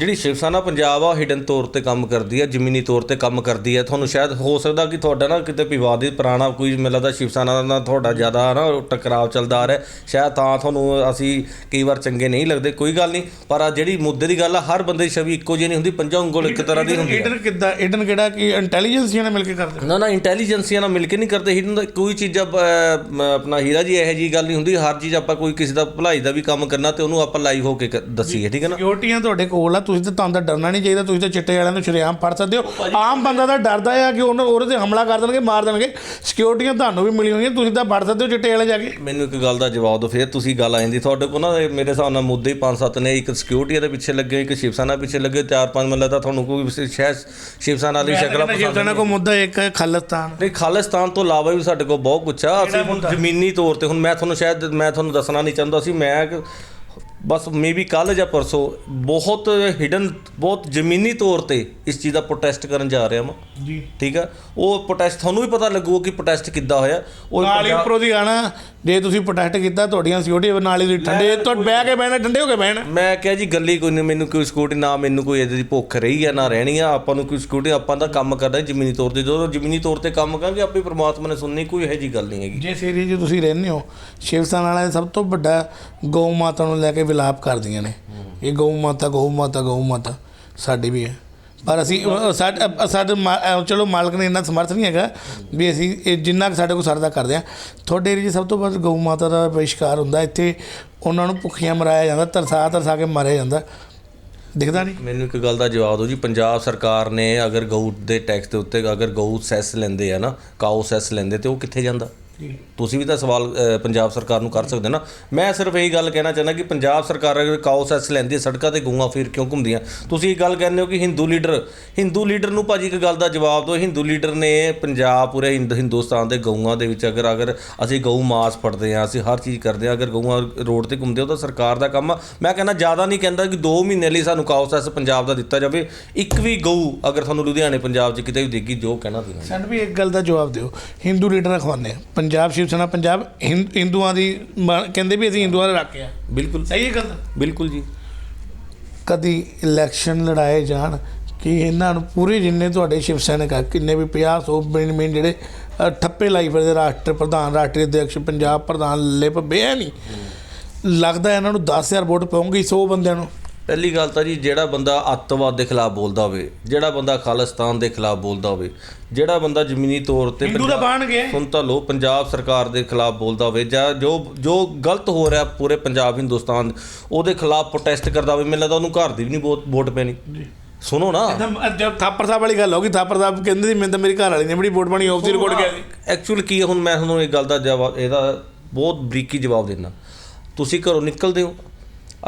Speaker 2: ਜਿਹੜੀ ਸ਼ਿਵ ਸੈਨਾ ਪੰਜਾਬ ਆ ਹਿਡਨ ਤੌਰ ਤੇ ਕੰਮ ਕਰਦੀ ਹੈ ਜ਼ਮੀਨੀ ਤੌਰ ਤੇ ਕੰਮ ਕਰਦੀ ਹੈ ਤੁਹਾਨੂੰ ਸ਼ਾਇਦ ਹੋ ਸਕਦਾ ਕਿ ਤੁਹਾਡਾ ਨਾ ਕਿਤੇ ਵਿਵਾਦਿਤ ਪੁਰਾਣਾ ਕੋਈ ਮੈਨੂੰ ਲੱਗਦਾ ਸ਼ਿਵ ਸੈਨਾ ਨਾਲ ਤੁਹਾਡਾ ਜ਼ਿਆਦਾ ਨਾ ਟਕਰਾਅ ਚੱਲਦਾ ਆ ਰਿਹਾ। ਸ਼ਾਇਦ ਤਾਂ ਤੁਹਾਨੂੰ ਅਸੀਂ ਕਈ ਵਾਰ ਚੰਗੇ ਨਹੀਂ ਲੱਗਦੇ ਕੋਈ ਗੱਲ ਨਹੀਂ। ਪਰ ਆ ਜਿਹੜੀ ਮੁੱਦੇ ਦੀ ਗੱਲ ਆ ਹਰ ਬੰਦੇ ਦੀ ਛਵੀ ਇੱਕੋ ਜਿਹੀ ਨਹੀਂ ਹੁੰਦੀ ਪੰਜਾਂ ਉਂਗਲ ਇੱਕ ਤਰ੍ਹਾਂ ਦੀ ਹੁੰਦੀ ਹੈ
Speaker 1: ਏਡਨ ਕਿੱਦਾਂ ਏਡਨ ਕਿਹੜਾ ਕਿ ਇੰਟੈਲੀਜੈਂਸ ਨਾਲ ਮਿਲ ਕੇ ਕਰਦੇ?
Speaker 2: ਨਾ ਨਾ ਇੰਟੈਲੀਜੈਂਸੀਆਂ ਨਾਲ ਮਿਲ ਕੇ ਨਹੀਂ ਕਰਦੇ। ਹਿਡਨ ਦਾ ਕੋਈ ਚੀਜ਼ ਆ, ਆਪਣਾ ਹੀਰਾ ਜੀ ਇਹੋ ਜੀ ਗੱਲ ਨਹੀਂ ਹੁੰਦੀ। ਹਰ ਚੀਜ਼ ਆਪਾਂ ਕੋਈ ਕਿਸੇ ਦਾ ਭਲਾਈ ਦਾ ਵੀ ਕੰਮ ਕਰਨਾ ਤੇ ਉਹਨੂੰ ਆਪਾਂ ਲਾਈਵ ਹੋ ਕ- ਦੱਸੀਏ ਠੀਕ ਹੈ ਨਾ?
Speaker 1: ਸਿਕਿਉਰਟੀਆਂ ਤੁਹਾਡੇ ਕੋਲ ਆ ਤੁਸੀਂ ਤਾਂ ਤੁਹਾਨੂੰ ਤਾਂ ਡਰਨਾ ਨਹੀਂ ਚਾਹੀਦਾ ਤੁਸੀਂ ਤਾਂ ਚਿੱਟੇ ਵਾਲਿਆਂ ਨੂੰ ਸ਼ਰੇਆਮ ਫੜ ਸਕਦੇ ਹੋ। ਆਮ ਬੰਦਾ ਤਾਂ ਡਰਦਾ ਆ ਕਿ ਉਹਨਾਂ ਉਹਦੇ ਤੇ ਹਮਲਾ ਕਰ ਦੇਣਗੇ ਮਾਰ ਦੇਣਗੇ। ਸਿਕਿਉਰਟੀਆਂ ਤੁਹਾਨੂੰ ਵੀ ਮਿਲੀ ਹੋਈਆਂ ਤੁਸੀਂ ਤਾਂ ਫੜ ਸਕਦੇ ਹੋ ਚਿੱਟੇ ਵਾਲੇ ਜਾ ਕੇ।
Speaker 2: ਮੈਨੂੰ ਇੱਕ ਗੱਲ ਦਾ ਜਵਾਬ ਦਿਓ ਫਿਰ ਤੁਸੀਂ ਗੱਲ ਆ ਜਾਂਦੀ। ਤੁਹਾਡੇ ਕੋਲ ਨਾ ਮੇਰੇ ਹਿਸਾਬ ਨਾਲ ਮੁੱਦੇ ਪੰਜ ਸੱਤ ਨੇ ਇੱਕ ਸਿਕਿਉਰਿਟੀ ਦੇ ਪਿੱਛੇ ਲੱਗੇ ਇੱਕ ਸ਼ਿਵ ਸੈਨਾ ਪਿੱਛੇ ਲੱਗੇ ਚਾਰ ਪੰਜ ਮੈਨੂੰ ਲੱਗਦਾ ਤੁਹਾਨੂੰ ਕੋਈ ਸ਼ਾਇਦ ਸ਼ਿਵ ਸੈਨਾ ਵਾਲੀ ਸ਼ਕਲ ਪਸੰਦ
Speaker 1: ਸ਼ਿਵਸੈਨਾ ਕੋ ਮੁੱਦਾ ਇੱਕ ਹੈ ਖਾਲਿਸਤਾਨ।
Speaker 2: ਨਹੀਂ ਖਾਲਿਸਤਾਨ ਤੋਂ ਇਲਾਵਾ ਵੀ ਸਾਡੇ ਕੋਲ ਬਹੁਤ ਕੁਛ ਆ। ਅਸੀਂ ਹੁਣ ਜ਼ਮੀਨੀ ਤੌਰ ਤੇ ਹੁਣ ਮੈਂ ਤੁਹਾਨੂੰ ਸ਼ਾਇਦ ਮੈਂ ਤੁਹਾਨੂੰ ਦੱਸਣਾ ਨਹੀਂ ਚਾਹੁੰਦਾ ਸੀ ਮੈਂ ਬਸ ਮੇਬੀ ਕੱਲ ਜਾਂ ਪਰਸੋਂ ਬਹੁਤ ਹਿਡਨ ਬਹੁਤ ਜ਼ਮੀਨੀ ਤੌਰ ਤੇ ਇਸ ਚੀਜ਼ ਦਾ ਪ੍ਰੋਟੈਸਟ ਕਰਨ ਜਾ ਰਿਹਾ ਹਾਂ
Speaker 1: ਜੀ।
Speaker 2: ਠੀਕ ਆ? ਉਹ ਪ੍ਰੋਟੈਸਟ ਤੁਹਾਨੂੰ ਵੀ ਪਤਾ ਲੱਗੂਗਾ ਕਿ ਪ੍ਰੋਟੈਸਟ ਕਿੱਦਾਂ ਹੋਇਆ। ਉਹ
Speaker 1: ਨਾਲ ਹੀ ਉੱਪਰੋਂ ਦੀ ਆਣਾ ਜੇ ਤੁਸੀਂ ਪ੍ਰੋਟੈਸਟ ਕੀਤਾ ਤੁਹਾਡੀਆਂ ਸਿਕਿਉਰਿਟੀ ਨਾਲ ਹੀ ਠੰਡੇ ਤੋਂ ਬਹਿ ਕੇ ਬਹਿਣਾ ਠੰਡੇ ਹੋ ਕੇ ਬਹਿਣਾ।
Speaker 2: ਮੈਂ ਕਿਹਾ ਜੀ ਗੱਲੀ ਕੋਈ ਨਹੀਂ ਮੈਨੂੰ ਕੋਈ ਸਿਕਿਉਰਿਟੀ ਨਾ ਮੈਨੂੰ ਕੋਈ ਇਹਦੀ ਭੁੱਖ ਰਹੀ ਆ ਨਾ ਰਹਿਣੀ ਆ ਆਪਾਂ ਨੂੰ ਕੋਈ ਸਿਕਿਉਰਿਟੀ ਆਪਾਂ ਦਾ ਕੰਮ ਕਰਦਾ ਜ਼ਮੀਨੀ ਤੌਰ ਤੇ। ਜਦੋਂ ਜ਼ਮੀਨੀ ਤੌਰ ਤੇ ਕੰਮ ਕਰਾਂਗੇ ਆਪੇ ਪ੍ਰਮਾਤਮਾ ਨੇ ਸੁਣਨੀ ਕੋਈ ਇਹੋ ਜੀ ਗੱਲ ਨਹੀਂ ਹੈਗੀ।
Speaker 1: ਜਿਸ ਏਰੀਏ 'ਚ ਤੁਸੀਂ ਰਹਿੰਦੇ ਹੋ ਸ਼ਿਵਸਥਾਨ ਵਾਲੇ ਸਭ ਤੋਂ ਵੱਡਾ ਗਊ ਮਾਤਾ ਨੂੰ ਲੈ ਕੇ ਵਿਲਾਪ ਕਰਦੀਆਂ ਨੇ। ਇਹ ਗਊ ਮਾਤਾ ਗਊ ਮਾਤਾ ਗਊ ਮਾਤਾ ਸਾਡੀ ਵੀ ਹੈ। ਪਰ ਅਸੀਂ ਅ, ਸਾਡ- ਸਾਡੇ ਮਾ- ਚਲੋ ਮਾਲਕ ਨੇ ਇੰਨਾ ਸਮਰਥ ਨਹੀਂ ਹੈਗਾ ਵੀ ਅਸੀਂ ਇਹ ਜਿੰਨਾ ਕੁ ਸਾਡੇ ਕੋਲ ਸਰਦਾ ਕਰਦੇ ਆ ਤੁਹਾਡੇ ਏਰੀਏ 'ਚ ਸਭ ਤੋਂ ਵੱਧ ਗਊ ਮਾਤਾ ਦਾ ਬਹਿਸ਼ਕਾਰ ਹੁੰਦਾ ਇੱਥੇ ਉਹਨਾਂ ਨੂੰ ਭੁੱਖੀਆਂ ਮਰਾਇਆ ਜਾਂਦਾ ਤਰਸਾ ਤਰਸਾ ਕੇ ਮਾਰਿਆ ਜਾਂਦਾ। ਦਿਖਦਾ ਨਹੀਂ?
Speaker 2: ਮੈਨੂੰ ਇੱਕ ਗੱਲ ਦਾ ਜਵਾਬ ਦਿਓ ਜੀ ਪੰਜਾਬ ਸਰਕਾਰ ਨੇ ਅਗਰ ਗਊ ਦੇ ਟੈਕਸ ਦੇ ਉੱਤੇ ਅਗਰ ਗਊ ਸੈਸ ਲੈਂਦੇ ਆ ਨਾ ਕਾਓ ਸੈਸ ਲੈਂਦੇ ਤੇ ਉਹ ਕਿੱਥੇ ਜਾਂਦਾ? ਤੁਸੀਂ ਵੀ ਤਾਂ ਸਵਾਲ ਪੰਜਾਬ ਸਰਕਾਰ ਨੂੰ ਕਰ ਸਕਦੇ ਨਾ। ਮੈਂ ਸਿਰਫ ਇਹੀ ਗੱਲ ਕਹਿਣਾ ਚਾਹੁੰਦਾ ਕਿ ਪੰਜਾਬ ਸਰਕਾਰ ਅਗਰ ਕਾਊ ਸੈਸ ਲੈਂਦੀ ਹੈ, ਸੜਕਾਂ ਤੇ ਗਊਆਂ ਫਿਰ ਕਿਉਂ ਘੁੰਮਦੀਆਂ? ਤੁਸੀਂ ਇਹ ਗੱਲ ਕਹਿੰਦੇ ਹੋ ਕਿ ਹਿੰਦੂ ਲੀਡਰ ਹਿੰਦੂ ਲੀਡਰ ਨੂੰ ਭਾਜੀ ਇੱਕ ਗੱਲ ਦਾ ਜਵਾਬ ਦਿਓ। ਹਿੰਦੂ ਲੀਡਰ ਨੇ ਪੰਜਾਬ ਪੂਰੇ ਹਿੰਦ- ਹਿੰਦੁਸਤਾਨ ਦੇ ਗਊਆਂ ਦੇ ਵਿੱਚ ਅਗਰ ਅਗਰ ਅਸੀਂ ਗਊ ਮਾਸ ਫੜਦੇ ਆ ਅਸੀਂ ਹਰ ਚੀਜ਼ ਕਰਦੇ ਆ ਅਗਰ ਗਊਆਂ ਰੋਡ ਤੇ ਘੁੰਮਦੇ ਹੋ ਤਾਂ ਸਰਕਾਰ ਦਾ ਕੰਮ ਆ। ਮੈਂ ਕਹਿੰਦਾ ਜ਼ਿਆਦਾ ਨਹੀਂ ਕਹਿੰਦਾ ਕਿ 2 ਮਹੀਨੇ ਲਈ ਸਾਨੂੰ ਕਾਊ ਸੈਸ ਪੰਜਾਬ ਦਾ ਦਿੱਤਾ ਜਾਵੇ। ਇੱਕ ਵੀ ਗਊ ਅਗਰ ਤੁਹਾਨੂੰ ਲੁਧਿਆਣੇ, ਪੰਜਾਬ 'ਚ ਕਿਤੇ ਵੀ ਦੇਗੀ ਜੋ ਕਹਿਣਾ ਦੇਣਾ
Speaker 1: ਸਾਨੂੰ ਵੀ ਇੱਕ ਗੱਲ ਦਾ ਜਵਾਬ ਦਿਓ। ਹਿੰਦੂ ਲੀਡਰ ਅਖਵਾਨੇ ਪੰਜਾਬ ਸ਼ਿਵ ਸੈਨਾ ਪੰਜਾਬ ਹਿੰਦ- ਹਿੰਦੂਆਂ ਦੀ ਕਹਿੰਦੇ ਵੀ ਅਸੀਂ ਹਿੰਦੂਆਂ ਦੇ ਰੱਖੇ ਆ।
Speaker 2: ਬਿਲਕੁਲ
Speaker 1: ਸਹੀ ਹੈ ਗੱਲ?
Speaker 2: ਬਿਲਕੁਲ ਜੀ।
Speaker 1: ਕਦੀ ਇਲੈਕਸ਼ਨ ਲੜਾਏ ਜਾਣ ਕਿ ਇਹਨਾਂ ਨੂੰ ਪੂਰੇ ਜਿੰਨੇ ਤੁਹਾਡੇ ਸ਼ਿਵ ਸੈਨਿਕ ਆ ਕਿੰਨੇ ਵੀ 50 100 ਮੇਨ ਮੇਨ ਜਿਹੜੇ ਠੱਪੇ ਲਾਈ ਫਿਰਦੇ ਰਾਸ਼ਟਰ ਪ੍ਰਧਾਨ ਰਾਸ਼ਟਰੀ ਅਧਿਕਸ਼ ਪੰਜਾਬ ਪ੍ਰਧਾਨ ਲਿਪ ਬੇਆ ਨਹੀਂ ਲੱਗਦਾ ਇਹਨਾਂ ਨੂੰ 10000 ਵੋਟ ਪਾਉਂਗੀ 100 ਬੰਦਿਆਂ ਨੂੰ।
Speaker 2: ਪਹਿਲੀ ਗੱਲ ਤਾਂ ਜੀ ਜਿਹੜਾ ਬੰਦਾ ਅੱਤਵਾਦ ਦੇ ਖਿਲਾਫ ਬੋਲਦਾ ਹੋਵੇ ਜਿਹੜਾ ਬੰਦਾ ਖਾਲਿਸਤਾਨ ਦੇ ਖਿਲਾਫ ਬੋਲਦਾ ਹੋਵੇ ਜਿਹੜਾ ਬੰਦਾ ਜ਼ਮੀਨੀ ਤੌਰ ਤੇ
Speaker 1: ਹਿੰਦੂ ਦਾ
Speaker 2: ਪੰਜਾਬ-
Speaker 1: ਬਣ ਗਿਆ
Speaker 2: ਸੁਣ ਤਾਂ ਲੋ ਪੰਜਾਬ ਸਰਕਾਰ ਦੇ ਖਿਲਾਫ ਬੋਲਦਾ ਹੋਵੇ ਜਾਂ ਜੋ ਜੋ ਗਲਤ ਹੋ ਰਿਹਾ ਪੂਰੇ ਪੰਜਾਬ ਹਿੰਦੁਸਤਾਨ ਉਹਦੇ ਖਿਲਾਫ ਪ੍ਰੋਟੈਸਟ ਕਰਦਾ ਹੋਵੇ ਮੈਨੂੰ ਲੱਗਦਾ ਉਹਨੂੰ ਘਰ ਦੀ ਵੀ ਨਹੀਂ ਵੋਟ ਵੋਟ ਪੈਣੀ। ਸੁਣੋ ਨਾ।
Speaker 1: ਜਦ ਥਾਪਰ ਸਾਹਿਬ ਵਾਲੀ ਗੱਲ ਹੋ ਗਈ ਥਾਪਰ ਸਾਹਿਬ ਕਹਿੰਦੇ ਸੀ ਮੈਂ ਤਾਂ ਮੇਰੀ ਘਰ ਵਾਲੀ ਨੇ ਬੜੀ ਵੋਟ ਬਣੀ ਆਫ ਦੀ ਰਿਕਾਰਡ ਗਿਆ
Speaker 2: ਐਕਚੁਅਲ ਕੀ ਹੈ ਹੁਣ ਮੈਂ ਤੁਹਾਨੂੰ ਇੱਕ ਗੱਲ ਦਾ ਜਵਾਬ ਇਹਦਾ ਬਹੁਤ ਬਰੀਕੀ ਜਵਾਬ ਦੇਣਾ ਤੁਸੀਂ ਘਰੋਂ ਨਿਕਲਦੇ ਹੋ।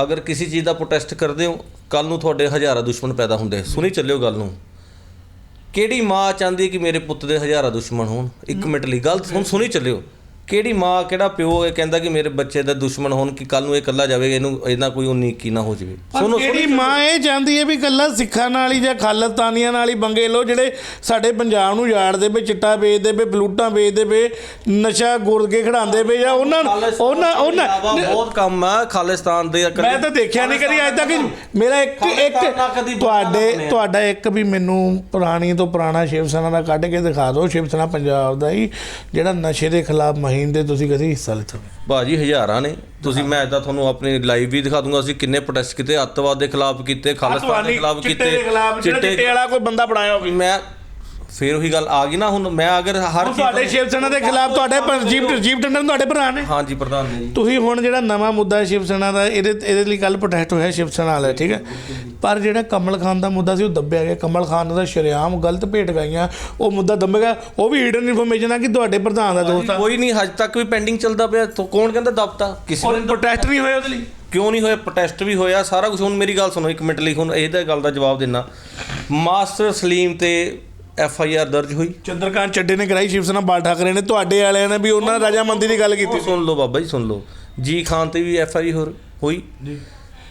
Speaker 2: ਅਗਰ ਕਿਸੇ ਚੀਜ਼ ਦਾ ਪ੍ਰੋਟੈਸਟ ਕਰਦੇ ਹੋ ਕੱਲ ਨੂੰ ਤੁਹਾਡੇ ਹਜ਼ਾਰਾਂ ਦੁਸ਼ਮਣ ਪੈਦਾ ਹੁੰਦੇ ਸੁਣੀ ਚੱਲਿਓ ਗੱਲ ਨੂੰ। ਕਿਹੜੀ ਮਾਂ ਚਾਹੁੰਦੀ ਕਿ ਮੇਰੇ ਪੁੱਤ ਦੇ ਹਜ਼ਾਰਾਂ ਦੁਸ਼ਮਣ ਹੋਣ? ਇੱਕ ਮਿੰਟ ਲਈ ਗੱਲ ਹੁਣ ਸੁਣੀ ਚੱਲਿਓ। ਕਿਹੜੀ ਮਾਂ ਕਿਹੜਾ ਪਿਓ ਇਹ ਕਹਿੰਦਾ ਕਿ ਮੇਰੇ ਬੱਚੇ ਦਾ ਦੁਸ਼ਮਣ ਹੋਣ ਕਿ ਕੱਲ ਨੂੰ ਇਹ ਇਕੱਲਾ ਜਾਵੇਗਾ ਇਹਨੂੰ ਇਹਨਾਂ ਕੋਈ ਉਨੀ ਕੀ ਨਾ ਹੋ ਜਾਵੇ।
Speaker 1: ਪਰ ਕਿਹੜੀ ਮਾਂ ਇਹ ਚਾਹੁੰਦੀ ਹੈ ਵੀ ਗੱਲਾਂ ਸਿੱਖਾਂ ਨਾਲ ਹੀ ਜਾਂ ਖਾਲਸਤਾਨੀਆਂ ਨਾਲ ਹੀ ਬੰਗੇ ਲੋ ਜਿਹੜੇ ਸਾਡੇ ਪੰਜਾਬ ਨੂੰ ਯਾੜਦੇ ਪਏ ਚਿੱਟਾ ਵੇਚਦੇ ਪਏ ਬਲੂਟਾਂ ਵੇਚਦੇ ਪਏ ਨਸ਼ਾ ਗੁਰਗੇ ਖੜਾਉਂਦੇ ਪਏ ਜਾਂ ਉਹਨਾਂ ਉਹਨਾਂ ਉਹਨਾਂ
Speaker 2: ਬਹੁਤ ਕੰਮ ਆ ਖਾਲਿਸਤਾਨ ਦੇ
Speaker 1: ਮੈਂ ਤਾਂ ਦੇਖਿਆ ਨਹੀਂ ਕਦੀ ਅੱਜ ਤੱਕ। ਮੇਰਾ ਇੱਕ ਇੱਕ ਤੁਹਾਡੇ। ਤੁਹਾਡਾ ਇੱਕ ਵੀ ਮੈਨੂੰ ਪੁਰਾਣੀ ਤੋਂ ਪੁਰਾਣਾ ਸ਼ਿਵ ਸੈਨਾ ਦਾ ਕੱਢ ਕੇ ਦਿਖਾ ਦਿਓ। ਸ਼ਿਵ ਸੈਨਾ ਪੰਜਾਬ ਦਾ ਹੀ ਜਿਹੜਾ ਨਸ਼ੇ ਦੇ ਖਿਲਾਫ ਮੁਹਿੰਮ ਦੇ ਤੁਸੀਂ ਕਦੀ ਹਿੱਸਾ ਲਿੱਤਾ?
Speaker 2: ਬਾਜੀ ਹਜ਼ਾਰਾਂ ਨੇ। ਤੁਸੀਂ ਮੈਂ ਇਦਾਂ ਤੁਹਾਨੂੰ ਆਪਣੀ ਲਾਈਵ ਵੀ ਦਿਖਾ ਦੂੰਗਾ ਅਸੀਂ ਕਿੰਨੇ ਪ੍ਰੋਟੈਸਟ ਕੀਤੇ ਅੱਤਵਾਦ ਦੇ ਖਿਲਾਫ ਕੀਤੇ ਖਾਲਿਸਤਾਨ ਦੇ ਖਿਲਾਫ ਕੀਤੇ
Speaker 1: ਜਿਹੜਾ ਚਿੱਟੇ ਵਾਲਾ ਕੋਈ ਬੰਦਾ ਬਣਾਇਆ ਹੋਵੇ।
Speaker 2: ਮੈਂ ਫੇਰ ਉਹੀ ਗੱਲ ਆ ਗਈ ਨਾ ਹੁਣ ਮੈਂ ਅਗਰ ਹਰ
Speaker 1: ਹੁਣ ਤੁਹਾਡੇ ਸ਼ਿਵ ਸੈਨਾ ਦੇ ਖਿਲਾਫ ਤੁਹਾਡੇ ਜੀਪ ਜੀਪ ਟੰਡਨ ਤੁਹਾਡੇ ਭਰਾ ਨੇ।
Speaker 2: ਹਾਂਜੀ ਪ੍ਰਧਾਨ ਨੇ ਜੀ।
Speaker 1: ਤੁਸੀਂ ਹੁਣ ਜਿਹੜਾ ਨਵਾਂ ਮੁੱਦਾ ਹੈ ਸ਼ਿਵ ਸੈਨਾ ਦਾ ਇਹਦੇ ਇਹਦੇ ਲਈ ਕੱਲ ਪ੍ਰੋਟੈਸਟ ਹੋਇਆ ਸ਼ਿਵ ਸੈਨਾ ਵਾਲਾ ਠੀਕ ਹੈ? ਪਰ ਜਿਹੜਾ ਕਮਲ ਖਾਨ ਦਾ ਮੁੱਦਾ ਸੀ ਉਹ ਦੱਬਿਆ ਗਿਆ। ਕਮਲ ਖਾਨ ਦਾ ਸ਼ਰੇਆਮ ਗਲਤ ਭੇਟ ਗਈਆਂ ਉਹ ਮੁੱਦਾ ਦੱਬੇਗਾ ਉਹ ਵੀ ਹਿਡਨ ਇਨਫੋਰਮੇਸ਼ਨ ਆ ਕਿ ਤੁਹਾਡੇ ਪ੍ਰਧਾਨ ਦਾ ਦੋਸਤ ਆ।
Speaker 2: ਕੋਈ ਨਹੀਂ ਹਜੇ ਤੱਕ ਵੀ ਪੈਂਡਿੰਗ ਚੱਲਦਾ ਪਿਆ। ਤੋ ਕੌਣ ਕਹਿੰਦਾ ਦਬਤਾ? ਕਿਸੇ
Speaker 1: ਔਰ ਪ੍ਰੋਟੈਸਟ ਨਹੀਂ ਹੋਇਆ ਉਹਦੇ ਲਈ?
Speaker 2: ਕਿਉਂ ਨਹੀਂ ਹੋਇਆ? ਪ੍ਰੋਟੈਸਟ ਵੀ ਹੋਇਆ। ਸਾਰਾ ਕੁਝ ਹੁਣ ਮੇਰੀ ਗੱਲ ਸੁਣੋ ਇੱਕ ਮਿੰਟ ਲਈ। ਹੁਣ ਇਹਦਾ ਗੱਲ ਦਾ ਜਵਾਬ ਦੇਣਾ ਮਾਸਟਰ ਸਲੀਮ ਤੇ ਐਫ ਆਈ ਆਰ ਦਰਜ ਹੋਈ।
Speaker 1: ਚੰਦਰਕਾਂਤ ਚੱਡੇ ਨੇ ਕਰਾਈ ਸ਼ਿਵ ਸੈਨਾ ਬਾਲ ਠਾਕਰੇ ਨੇ ਤੁਹਾਡੇ ਵਾਲਿਆਂ ਨੇ ਵੀ ਉਹਨਾਂ ਰਜਾਮੰਦੀ ਦੀ ਗੱਲ ਕੀਤੀ।
Speaker 2: ਸੁਣ ਲਓ ਬਾਬਾ ਜੀ ਸੁਣ ਲਓ। ਜੀ ਖਾਨ ਤੇ ਵੀ ਐਫ ਆਈ ਹੋਈ।
Speaker 1: ਜੀ।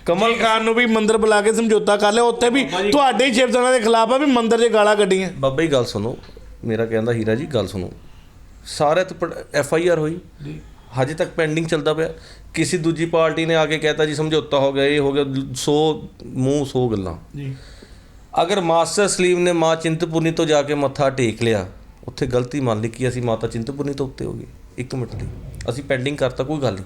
Speaker 2: ਕਮਲ
Speaker 1: ਕਮਲ ਖਾਨ ਨੂੰ ਵੀ ਮੰਦਰ ਬੁਲਾ ਕੇ ਸਮਝੌਤਾ ਕਰ ਲਿਆ। ਉੱਥੇ ਵੀ ਤੁਹਾਡੇ ਹੀ ਸ਼ਿਵ ਸੈਨਾ ਦੇ ਖਿਲਾਫ ਆ ਵੀ ਮੰਦਰ 'ਚ ਗਾਲਾਂ ਕੱਢੀਆਂ।
Speaker 2: ਬਾਬਾ ਜੀ ਗੱਲ ਸੁਣੋ। ਮੇਰਾ ਕਹਿੰਦਾ ਹੀਰਾ ਜੀ ਗੱਲ ਸੁਣੋ। ਸਾਰੇ ਤੇ ਐਫ ਆਈ ਆਰ ਹੋਈ।
Speaker 1: ਜੀ।
Speaker 2: ਹਜੇ ਤੱਕ ਪੈਂਡਿੰਗ ਚੱਲਦਾ ਪਿਆ। ਕਿਸੇ ਦੂਜੀ ਪਾਰਟੀ ਨੇ ਆ ਕੇ ਕਹਿਤਾ ਜੀ ਸਮਝੌਤਾ ਹੋ ਗਿਆ ਇਹ ਹੋ ਗਿਆ 100 ਮੂੰਹ 100 ਗੱਲਾਂ।
Speaker 1: ਜੀ।
Speaker 2: ਅਗਰ ਮਾਸਟਰ ਸਲੀਮ ਨੇ ਮਾਂ ਚਿੰਤਪੁਰਨੀ ਤੋਂ ਜਾ ਕੇ ਮੱਥਾ ਟੇਕ ਲਿਆ ਉੱਥੇ ਗਲਤੀ ਮੰਨ ਲਈ ਕਿ ਅਸੀਂ ਮਾਤਾ ਚਿੰਤਪੁਰਨੀ ਤੋਂ ਉੱਤੇ ਹੋ ਗਏ। ਇੱਕ ਮਿੰਟ ਲਈ। ਅਸੀਂ ਪੈਂਡਿੰਗ ਕਰਤਾ ਕੋਈ ਗੱਲ ਨਹੀਂ।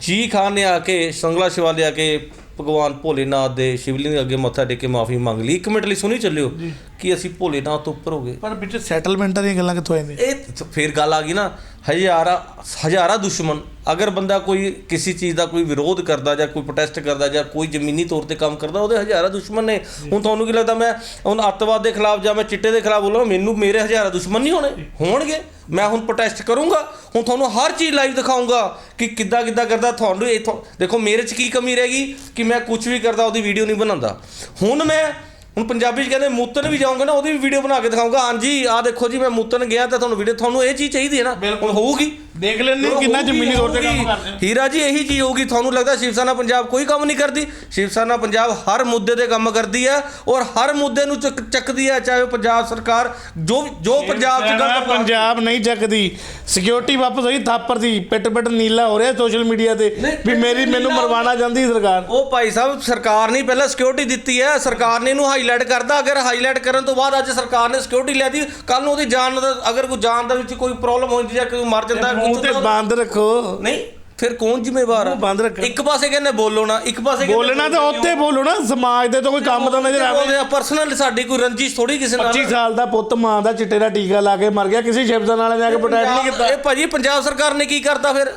Speaker 2: ਜੀ ਖਾਨ ਨੇ ਆ ਕੇ ਸੰਗਲਾ ਸ਼ਿਵਾਲੇ ਆ ਕੇ ਭਗਵਾਨ ਭੋਲੇਨਾਥ ਦੇ ਸ਼ਿਵਲਿੰਗ ਅੱਗੇ ਮੱਥਾ ਟੇਕ ਕੇ ਮਾਫੀ ਮੰਗ ਲਈ। ਇੱਕ ਮਿੰਟ ਲਈ ਸੁਣੀ ਚੱਲਿਓ ਕਿ ਅਸੀਂ ਭੋਲੇਨਾਥ ਤੋਂ ਉੱਪਰ ਹੋ ਗਏ।
Speaker 1: ਪਰ ਵਿੱਚ ਸੈਟਲਮੈਂਟਾਂ ਦੀਆਂ ਗੱਲਾਂ ਕਿੱਥੋਂ ਆਉਂਦੀਆਂ
Speaker 2: ਇਹ ਫੇਰ ਗੱਲ ਆ ਗਈ ਨਾ। ਹਜ਼ਾਰਾਂ ਹਜ਼ਾਰਾਂ ਦੁਸ਼ਮਣ ਅਗਰ ਬੰਦਾ ਕੋਈ ਕਿਸੇ ਚੀਜ਼ ਦਾ ਕੋਈ ਵਿਰੋਧ ਕਰਦਾ ਜਾਂ ਕੋਈ ਪ੍ਰੋਟੈਸਟ ਕਰਦਾ ਜਾਂ ਕੋਈ ਜ਼ਮੀਨੀ ਤੌਰ ਤੇ ਕੰਮ ਕਰਦਾ ਉਹਦੇ ਹਜ਼ਾਰਾਂ ਦੁਸ਼ਮਣ ਨੇ। ਹੁਣ ਤੁਹਾਨੂੰ ਕੀ ਲੱਗਦਾ ਮੈਂ ਹੁਣ ਅੱਤਵਾਦ ਦੇ ਖਿਲਾਫ ਜਾਂ ਮੈਂ ਚਿੱਟੇ ਦੇ ਖਿਲਾਫ ਬੋਲਾਂ ਮੈਨੂੰ ਮੇਰੇ ਹਜ਼ਾਰਾਂ ਦੁਸ਼ਮਣ ਨਹੀਂ ਹੋਣੇ? ਹੋਣਗੇ। ਮੈਂ ਹੁਣ ਪ੍ਰੋਟੈਸਟ ਕਰੂੰਗਾ। ਹੁਣ ਤੁਹਾਨੂੰ ਹਰ ਚੀਜ਼ ਲਾਈਵ ਦਿਖਾਊਂਗਾ ਕਿ ਕਿੱਦਾਂ ਕਿੱਦਾਂ ਕਰਦਾ ਤੁਹਾਨੂੰ ਇਥੋਂ ਦੇਖੋ ਮੇਰੇ 'ਚ ਕੀ ਕਮੀ ਰਹਿ ਗਈ ਕਿ ਮੈਂ ਕੁਝ ਵੀ ਕਰਦਾ ਉਹਦੀ ਵੀਡੀਓ ਨਹੀਂ ਬਣਾਉਂਦਾ। ਹੁਣ ਮੈਂ ਹੁਣ ਪੰਜਾਬੀ 'ਚ ਕਹਿੰਦੇ ਮੂਤਨ ਵੀ ਜਾਊਂਗਾ ਨਾ ਉਹਦੀ ਵੀ ਵੀਡੀਓ ਬਣਾ ਕੇ ਦਿਖਾਊਂਗਾ। ਹਾਂਜੀ ਆਹ ਦੇਖੋ ਜੀ ਮੈਂ ਮੂਤਨ ਗਿਆ ਤਾਂ ਤੁਹਾਨੂੰ ਵੀਡੀਓ ਤੁਹਾਨੂੰ ਇਹ ਚੀਜ਼ ਚਾਹੀਦੀ ਹੈ ਨਾ। ਹੁਣ ਹੋਊਗੀ।
Speaker 1: ਦੇਖ ਲੈਣੇ ਕਿੰਨਾ ਜ਼ਮੀਨੀ ਤੌਰ ਤੇ ਕੰਮ ਕਰਦੇ ਹੋ।
Speaker 2: ਹੀਰਾ ਜੀ ਇਹੀ ਚੀਜ਼ ਹੋਊਗੀ ਤੁਹਾਨੂੰ ਲੱਗਦਾ ਸ਼ਿਵ ਸੈਨਾ ਪੰਜਾਬ ਕੋਈ ਕੰਮ ਨਹੀਂ ਕਰਦੀ? ਸ਼ਿਵ ਸੈਨਾ ਪੰਜਾਬ ਹਰ ਮੁੱਦੇ ਤੇ ਕੰਮ ਕਰਦੀ ਹੈ ਔਰ ਹਰ ਮੁੱਦੇ ਨੂੰ ਚੱਕ- ਚੱਕਦੀ ਹੈ ਚਾਹੇ ਉਹ ਪੰਜਾਬ ਸਰਕਾਰ ਜੋ ਜੋ ਪੰਜਾਬ ਚ ਗਲਤ
Speaker 1: ਪੰਜਾਬ ਨਹੀਂ ਚੱਕਦੀ। ਸਿਕਿਉਰਿਟੀ ਵਾਪਸ ਹੋਈ ਥਾਪਰ ਦੀ ਪਿੱਟ ਪਿੱਟ ਨੀਲਾ ਹੋ ਰਿਹਾ ਸੋਸ਼ਲ ਮੀਡੀਆ ਤੇ
Speaker 2: ਨਹੀਂ,
Speaker 1: ਵੀ ਮੇਰੀ ਮੈਨੂੰ
Speaker 2: ਨੀਲਾ
Speaker 1: ਮਰਵਾਣਾ ਚਾਹੁੰਦੀ ਸਰਕਾਰ।
Speaker 2: ਉਹ ਭਾਈ ਸਾਹਿਬ ਸਰਕਾਰ ਨੇ ਪਹਿਲਾਂ ਸਿਕਿਉਰਿਟੀ ਦਿੱਤੀ ਹੈ ਸਰਕਾਰ ਨੇ ਇਹਨੂੰ ਹਾਈਲਾਈਟ ਕਰਦਾ ਅਗਰ ਹਾਈਲਾਈਟ ਕਰਨ ਤੋਂ ਬਾਅਦ ਅੱਜ ਸਰਕਾਰ ਨੇ ਸਿਕਿਉਰਿਟੀ ਲੈ ਦਿੱਤੀ ਕੱਲ ਨੂੰ ਉਹਦੀ ਜਾਨ ਦਾ ਅਗਰ ਕੋਈ ਜਾਨ ਦੇ ਵਿੱਚ ਕੋਈ ਪ੍ਰੋਬਲਮ ਹੋ ਜਾਂਦੀ ਜਾਂ ਕੋਈ ਮਰ ਜਾਂਦਾ
Speaker 1: ਮੂੰਹ ਤੇ ਬੰਦ ਰੱਖੋ।
Speaker 2: ਨਹੀਂ ਫਿਰ ਕੌਣ ਜ਼ਿੰਮੇਵਾਰ ਆ?
Speaker 1: ਬੰਦ ਰੱਖੋ।
Speaker 2: ਇੱਕ ਪਾਸੇ ਕਹਿੰਦੇ ਬੋਲੋ ਨਾ ਇੱਕ ਪਾਸੇ ਕਹਿੰਦੇ
Speaker 1: ਬੋਲਣਾ ਤਾਂ ਉੱਥੇ ਬੋਲੋ ਨਾ ਸਮਾਜ ਦੇ ਤੋਂ ਕੋਈ ਕੰਮ ਤਾਂ ਨਜ਼ਰ ਆਵੇ
Speaker 2: ਪਰਸਨਲ ਸਾਡੀ ਕੋਈ ਰੰਜਿਸ਼ ਥੋੜੀ ਕਿਸੇ ਨਾਲ।
Speaker 1: 25 ਸਾਲ ਦਾ ਪੁੱਤ ਮਾਂ ਦਾ ਚਿੱਟੇ ਦਾ ਟੀਕਾ ਲਾ ਕੇ ਮਰ ਗਿਆ ਕਿਸੇ ਸ਼ਬਦਾਂ ਨਾਲ ਜਾ ਕੇ ਪ੍ਰੋਟੈਕਟ ਨਹੀਂ ਕੀਤਾ।
Speaker 2: ਇਹ ਭਾਜੀ ਪੰਜਾਬ ਸਰਕਾਰ ਨੇ ਕੀ ਕਰਤਾ ਫਿਰ?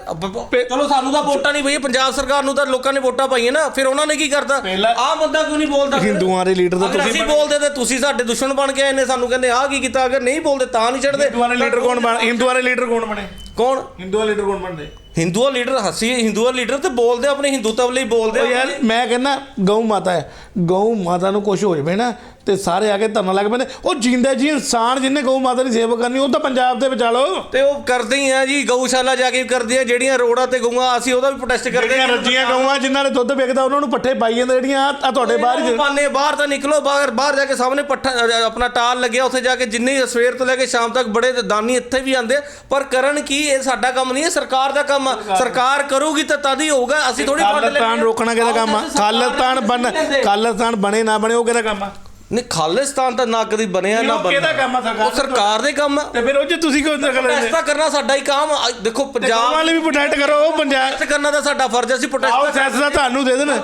Speaker 2: ਚਲੋ ਸਾਨੂੰ ਤਾਂ ਵੋਟਾਂ ਨਹੀਂ ਪਈ ਪੰਜਾਬ ਸਰਕਾਰ ਨੂੰ ਤਾਂ ਲੋਕਾਂ ਨੇ ਵੋਟਾਂ ਪਾਈਆਂ ਨਾ ਫਿਰ ਉਹਨਾਂ ਨੇ ਕੀ ਕਰਤਾ? ਆਹ ਬੰਦਾ ਕਿਉਂ ਨਹੀਂ ਬੋਲਦਾ?
Speaker 1: ਹਿੰਦੂਆਂ ਦੇ ਲੀਡਰ ਤਾਂ ਤੁਸੀਂ
Speaker 2: ਬੋਲਦੇ ਤੇ ਤੁਸੀਂ ਸਾਡੇ ਦੁਸ਼ਮਣ ਬਣ ਕੇ ਆਏ ਨੇ ਸਾਨੂੰ ਕਹਿੰਦੇ ਆਹ ਕੀ ਕੀਤਾ ਅਗਰ ਨਹੀਂ ਬੋਲਦੇ ਤਾਂ ਨਹੀਂ ਛੱਡਦੇ
Speaker 1: ਹਿੰਦੂਆਂ ਦੇ ਲੀਡਰ ਕੌਣ ਬਣ ਹਿੰਦੂਆਂ ਦੇ ਲੀਡਰ ਕੌਣ ਬਣੇ?
Speaker 2: ਕੌਣ?
Speaker 1: ਹਿੰਦੂਆਂ ਲੀਡਰ ਕੌਣ ਬਣਦੇ?
Speaker 2: ਹਿੰਦੂਆ ਲੀਡਰ ਹੱਸੀ ਹਿੰਦੂਆ ਲੀਡਰ ਤੇ ਬੋਲਦੇ ਆਪਣੇ ਹਿੰਦੂਤਵ ਲਈ ਬੋਲਦੇ
Speaker 1: ਯਾਰ ਮੈਂ ਕਹਿੰਦਾ ਗਊ ਮਾਤਾ ਹੈ। ਗਊ ਮਾਤਾ ਨੂੰ ਕੁਝ ਹੋ ਜਵੇ ਨਾ ਤੇ ਸਾਰੇ ਆ ਕੇ ਧਰਨਾ ਲੱਗ ਪੈਂਦੇ ਉਹ ਜਿੰਦਾ ਜੀ ਇਨਸਾਨ ਜਿਹਨੇ ਗਊ ਮਾਤਾ ਦੀ ਸੇਵਾ ਕਰਨੀ ਉਹ ਤਾਂ ਪੰਜਾਬ ਦੇ ਬਚਾ ਲਓ
Speaker 2: ਤੇ ਉਹ ਕਰਦੇ ਹੀ ਆ ਜੀ ਗਊਸ਼ਾਲਾ ਜਾ ਕੇ ਕਰਦੇ ਆ ਜਿਹੜੀਆਂ ਰੋਡਾਂ ਤੇ ਗਊਆਂ ਅਸੀਂ ਉਹਦਾ ਵੀ ਪ੍ਰੋਟੈਸਟ ਕਰਦੇ
Speaker 1: ਜਿਹੜੀਆਂ ਰੱਜੀਆਂ ਗਊਆਂ ਜਿਨ੍ਹਾਂ ਦੇ ਦੁੱਧ ਵਿਕਦਾ ਉਹਨਾਂ ਨੂੰ ਪੱਠੇ ਪਾਈ ਜਾਂਦੇ ਜਿਹੜੀਆਂ ਆ ਤੁਹਾਡੇ ਬਾਹਰ
Speaker 2: ਪਾਣੇ ਬਾਹਰ ਤਾਂ ਨਿਕਲੋ ਬਾਹਰ ਬਾਹਰ ਜਾ ਕੇ ਸਾਹਮਣੇ ਪੱਠਾ ਆਪਣਾ ਟਾਲ ਲੱਗਿਆ ਉੱਥੇ ਜਾ ਕੇ ਜਿੰਨੇ ਸਵੇਰ ਤੋਂ ਲੈ ਕੇ ਸ਼ਾਮ ਤੱਕ ਬੜੇ ਦਾਨੀ ਇੱਥੇ ਵੀ ਆਂਦੇ ਪਰ ਕਰਨ ਕੀ ਇਹ ਸਾਡਾ ਕੰਮ ਨਹੀਂ ਹੈ ਸਰਕਾਰ ਦਾ ਕੰਮ ਆ। ਸਰਕਾਰ ਕਰੂਗੀ ਤਾਂ ਤਦ ਹੀ ਹੋਊਗਾ ਅਸੀਂ ਥੋੜੀ
Speaker 1: ਖਾਲਿਸਤਾਨ ਰੋਕਣਾ ਕਿਹਦਾ ਕੰਮ ਆ? ਖਾਲਿਸਤਾਨ ਬਣ ਖਾਲਿਸਤਾਨ ਬਣੇ ਨਾ ਬਣੇ ਉਹ ਕਿਹਦਾ ਕੰਮ ਆ?
Speaker 2: ਨਹੀਂ ਖਾਲਿਸਤਾਨ ਤਾਂ ਨਾ ਕਦੀ ਬਣਿਆ ਨਾ
Speaker 1: ਉਹ
Speaker 2: ਬਣਨਾ।
Speaker 1: ਕਿਹਦਾ ਕੰਮ ਆ ਸਰਕਾਰ
Speaker 2: ਉਹ ਸਰਕਾਰ ਦੇ ਕੰਮ ਆ।
Speaker 1: ਤੇ ਫਿਰ ਉਹ ਜੇ ਤੁਸੀਂ ਕਿਉਂ ਦਖਲ ਲੈਂਦੇ
Speaker 2: ਪ੍ਰੋਟੈਸਟ ਕਰਨਾ ਸਾਡਾ ਹੀ ਕੰਮ। ਦੇਖੋ ਪੰਜਾਬ
Speaker 1: ਵਾਲੇ ਵੀ ਪ੍ਰੋਟੈਕਟ ਕਰੋ ਉਹ ਪੰਜਾਬ
Speaker 2: ਪ੍ਰੋਟੈਸਟ ਕਰਨਾ ਤਾਂ ਸਾਡਾ ਫਰਜ਼ ਹੈ
Speaker 1: ਕਾਓ
Speaker 2: ਪ੍ਰੋਟੈਸਟ
Speaker 1: ਸੈਸ ਦਾ ਤੁਹਾਨੂੰ ਦੇ ਦੇਣ।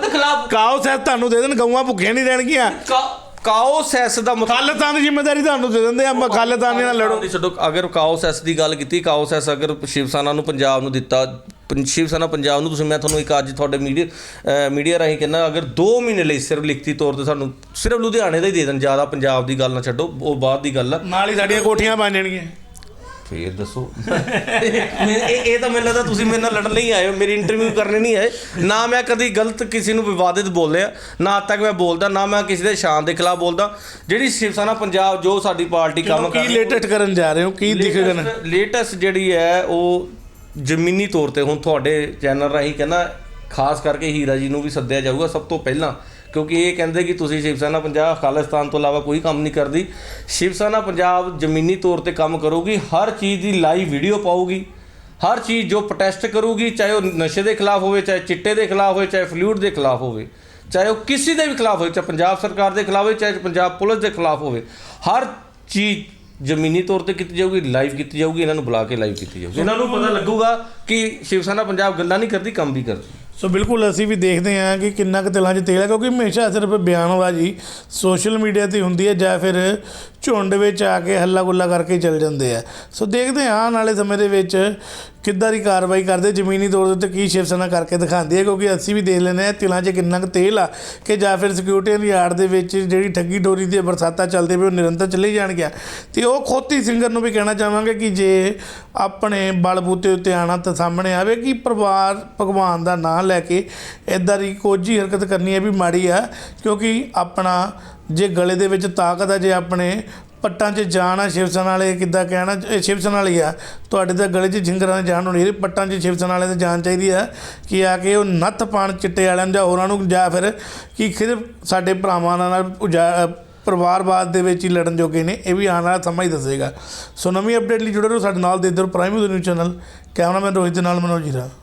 Speaker 1: ਕਾਓ ਸੈਸ ਤੁਹਾਨੂੰ ਦੇ ਦੇਣ ਗਊਆਂ ਭੁੱਖੀਆਂ ਨਹੀਂ ਰਹਿਣਗੀਆਂ।
Speaker 2: ਕਾਓ ਸੈਸ ਦਾ
Speaker 1: ਖਾਲਿਸਤਾਨ ਦੀ ਜ਼ਿੰਮੇਵਾਰੀ ਤੁਹਾਨੂੰ ਦੇ ਦਿੰਦੇ ਆ ਖਾਲਿਸਤਾਨ ਨਾਲ ਲੜੋ।
Speaker 2: ਛੱਡੋ ਅਗਰ ਕਾਓਸ ਐਸ ਦੀ ਗੱਲ ਕੀਤੀ ਕਾਓਸ ਐਸ ਅਗਰ ਸ਼ਿਵ ਸੈਨਾ ਨੂੰ ਪੰਜਾਬ ਨੂੰ ਦਿੱਤਾ ਸ਼ਿਵ ਸੈਨਾ ਪੰਜਾਬ ਨੂੰ ਤੁਸੀਂ ਮੈਂ ਤੁਹਾਨੂੰ ਇੱਕ ਅੱਜ ਤੁਹਾਡੇ ਮੀਡੀਆ ਮੀਡੀਆ ਰਾਹੀਂ ਕਹਿੰਦਾ ਅਗਰ 2 ਮਹੀਨੇ ਲਈ ਸਿਰਫ ਲਿਖਤੀ ਤੌਰ ਤੇ ਸਾਨੂੰ ਸਿਰਫ ਲੁਧਿਆਣੇ ਦਾ ਹੀ ਦੇ ਦੇਣ ਜ਼ਿਆਦਾ ਪੰਜਾਬ ਦੀ ਗੱਲ ਨਾ ਛੱਡੋ ਉਹ ਬਾਅਦ ਦੀ ਗੱਲ ਆ।
Speaker 1: ਨਾਲ ਹੀ ਸਾਡੀਆਂ ਕੋਠੀਆਂ ਬਣ ਜਾਣਗੀਆਂ।
Speaker 2: ਫੇਰ ਦੱਸੋ। ਇਹ ਇਹ ਤਾਂ ਮੈਨੂੰ ਲੱਗਦਾ ਤੁਸੀਂ ਮੇਰੇ ਨਾਲ ਲੜਨ ਲਈ ਆਏ ਹੋ ਮੇਰੀ ਇੰਟਰਵਿਊ ਕਰਨੇ ਨਹੀਂ ਆਏ। ਨਾ ਮੈਂ ਕਦੀ ਗਲਤ ਕਿਸੇ ਨੂੰ ਵਿਵਾਦਿਤ ਬੋਲਿਆ ਨਾ ਤੱਕ ਮੈਂ ਬੋਲਦਾ ਨਾ ਮੈਂ ਕਿਸੇ ਦੇ ਸ਼ਾਨ ਦੇ ਖਿਲਾਫ ਬੋਲਦਾ। ਜਿਹੜੀ ਸ਼ਿਵ ਸੈਨਾ ਪੰਜਾਬ ਜੋ ਸਾਡੀ ਪਾਰਟੀ ਕੰਮ ਕਰ
Speaker 1: ਕੀ
Speaker 2: ਰਹੀ ਹੈ,
Speaker 1: ਲੇਟੈਸਟ ਕਰਨ ਜਾ ਰਹੇ ਹੋ? ਕੀ ਦਿਖੇਗਾ
Speaker 2: ਲੇਟੈਸਟ ਜਿਹੜੀ ਹੈ ਉਹ ਜ਼ਮੀਨੀ ਤੌਰ ਤੇ ਹੁਣ ਤੁਹਾਡੇ ਚੈਨਲ ਰਾਹੀਂ ਕਹਿੰਦਾ ਖਾਸ ਕਰਕੇ ਹੀਰਾ ਜੀ ਨੂੰ ਵੀ ਸੱਦਿਆ ਜਾਊਗਾ ਸਭ ਤੋਂ ਪਹਿਲਾਂ, ਕਿਉਂਕਿ ਇਹ ਕਹਿੰਦੇ ਕਿ ਤੁਸੀਂ ਸ਼ਿਵ ਸੈਨਾ ਪੰਜਾਬ, ਖਾਲਿਸਤਾਨ ਤੋਂ ਇਲਾਵਾ ਕੋਈ ਕੰਮ ਨਹੀਂ ਕਰਦੀ। ਸ਼ਿਵ ਸੈਨਾ ਪੰਜਾਬ ਜ਼ਮੀਨੀ ਤੌਰ ਤੇ ਕੰਮ ਕਰੂਗੀ, ਹਰ ਚੀਜ਼ ਦੀ ਲਾਈਵ ਵੀਡੀਓ ਪਾਊਗੀ। ਹਰ ਚੀਜ਼ ਜੋ ਪ੍ਰੋਟੈਸਟ ਕਰੂਗੀ, ਚਾਹੇ ਉਹ ਨਸ਼ੇ ਦੇ ਖਿਲਾਫ ਹੋਵੇ, ਚਾਹੇ ਚਿੱਟੇ ਦੇ ਖਿਲਾਫ ਹੋਵੇ, ਚਾਹੇ ਫਲੂਡ ਦੇ ਖਿਲਾਫ ਹੋਵੇ, ਚਾਹੇ ਉਹ ਕਿਸੇ ਦੇ ਵੀ ਖਿਲਾਫ ਹੋਵੇ, ਚਾਹੇ ਪੰਜਾਬ ਸਰਕਾਰ ਦੇ ਖਿਲਾਫ ਹੋਵੇ, ਚਾਹੇ ਪੰਜਾਬ ਪੁਲਿਸ ਦੇ ਖਿਲਾਫ ਹੋਵੇ, ਹਰ ਚੀਜ਼ ਜ਼ਮੀਨੀ ਤੌਰ ਤੇ ਕੀਤੀ ਜਾਊਗੀ ਲਾਈਵ ਕੀਤੀ ਜਾਊਗੀ, ਇਹਨਾਂ ਨੂੰ ਬੁਲਾ ਕੇ ਲਾਈਵ ਕੀਤੀ ਜਾਊਗੀ। ਇਹਨਾਂ ਨੂੰ ਪਤਾ ਲੱਗੂਗਾ ਕਿ ਸ਼ਿਵ ਸੈਨਾ ਪੰਜਾਬ ਗੱਲਾਂ ਨਹੀਂ ਕਰਦੀ, ਕੰਮ ਵੀ ਕਰਦੀ।
Speaker 1: ਸੋ ਬਿਲਕੁਲ ਅਸੀਂ ਵੀ ਦੇਖਦੇ ਹਾਂ ਕਿ ਕਿੰਨਾ ਕੁ ਦਿਲਾਂ 'ਚ ਤੇਲ ਹੈ, ਕਿਉਂਕਿ ਹਮੇਸ਼ਾ ਸਿਰਫ ਬਿਆਨਬਾਜ਼ੀ ਸੋਸ਼ਲ ਮੀਡੀਆ ਤੇ ਹੁੰਦੀ ਹੈ ਜਾਂ ਫਿਰ ਝੁੰਡ ਵਿੱਚ ਆ ਕੇ ਹੱਲਾ ਗੁੱਲਾ ਕਰਕੇ ਚੱਲ ਜਾਂਦੇ ਆ। ਸੋ ਦੇਖਦੇ ਹਾਂ ਆਉਣ ਵਾਲੇ ਸਮੇਂ ਦੇ ਵਿੱਚ ਕਿੱਦਾਂ ਦੀ ਕਾਰਵਾਈ ਕਰਦੇ, ਜ਼ਮੀਨੀ ਤੌਰ ਦੇ ਉੱਤੇ ਕੀ ਸ਼ਿਵ ਸੈਨਾ ਕਰਕੇ ਦਿਖਾਉਂਦੀ ਹੈ, ਕਿਉਂਕਿ ਅਸੀਂ ਵੀ ਦੇਖ ਲੈਂਦੇ ਹਾਂ, ਤਿਲਾਂ 'ਚ ਕਿੰਨਾ ਕੁ ਤੇਲ ਆ ਕਿ ਜਾਂ ਫਿਰ ਸਿਕਿਉਰਿਟੀ ਦੀ ਆੜ ਦੇ ਵਿੱਚ ਜਿਹੜੀ ਠੱਗੀ ਡੋਰੀ ਦੀ ਬਰਸਾਤਾਂ ਚੱਲਦੇ ਪਏ, ਉਹ ਨਿਰੰਤਰ ਚੱਲੀ ਜਾਣਗੀਆਂ। ਤੇ ਉਹ ਖੋਤੀ ਸਿੰਗਰ ਨੂੰ ਵੀ ਕਹਿਣਾ ਚਾਹਾਂਗੇ ਕਿ ਜੇ ਆਪਣੇ ਬਲਬੂਤੇ ਉੱਤੇ ਆਣਾ ਤਾਂ ਸਾਹਮਣੇ ਆਵੇ ਕਿ ਪਰਿਵਾਰ ਭਗਵਾਨ ਦਾ ਨਾਮ ਲੈ ਕੇ ਇਦਾਂ ਦੀ ਕੋਝੀ ਹਰਕਤ ਕਰਨੀ ਹੈ ਵੀ ਮਾੜੀ ਆ, ਕਿਉਂਕਿ ਆਪਣਾ ਜੇ ਗਲੇ ਦੇ ਵਿੱਚ ਤਾਕਤ ਆ, ਜੇ ਆਪਣੇ ਪੱਟਾਂ 'ਚ ਜਾਨ ਆ, ਸ਼ਿਵ ਸੈਨਾ ਵਾਲੇ ਕਿੱਦਾਂ ਕਹਿਣਾ ਇਹ ਸ਼ਿਵ ਸੈਨਾ ਵਾਲੀ ਆ, ਤੁਹਾਡੇ ਤਾਂ ਗਲੇ 'ਚ ਝਿੰਗਰਾਂ ਦੀ ਜਾਨ ਹੋਣੀ ਇਹਦੇ ਪੱਟਾਂ 'ਚ ਸ਼ਿਵ ਸੈਨਾ ਵਾਲੇ ਦੀ ਜਾਨ ਚਾਹੀਦੀ ਆ ਕਿ ਆ ਕੇ ਉਹ ਨੱਥ ਪਾਣ ਚਿੱਟੇ ਵਾਲਿਆਂ ਨੂੰ ਜਾਂ ਹੋਰਾਂ ਨੂੰ ਜਾਂ ਫਿਰ ਕਿ ਖਿਰ ਸਾਡੇ ਭਰਾਵਾਂ ਨਾਲ ਉਜਾ- ਪਰਿਵਾਰਵਾਦ ਦੇ ਵਿੱਚ ਹੀ ਲੜਨ ਜੋਗੇ ਨੇ, ਇਹ ਵੀ ਆਉਣ ਵਾਲਾ ਸਮਾਂ ਹੀ ਦੱਸੇਗਾ। ਸੋ ਨਵੀਂ ਅਪਡੇਟ ਲਈ ਜੁੜੇ ਰਹੋ ਸਾਡੇ ਨਾਲ ਦੇ ਇਧਰ prime news channel cameraman Rohit ਦੇ ਨਾਲ ਮਨੋਜ ਜੀਰਾ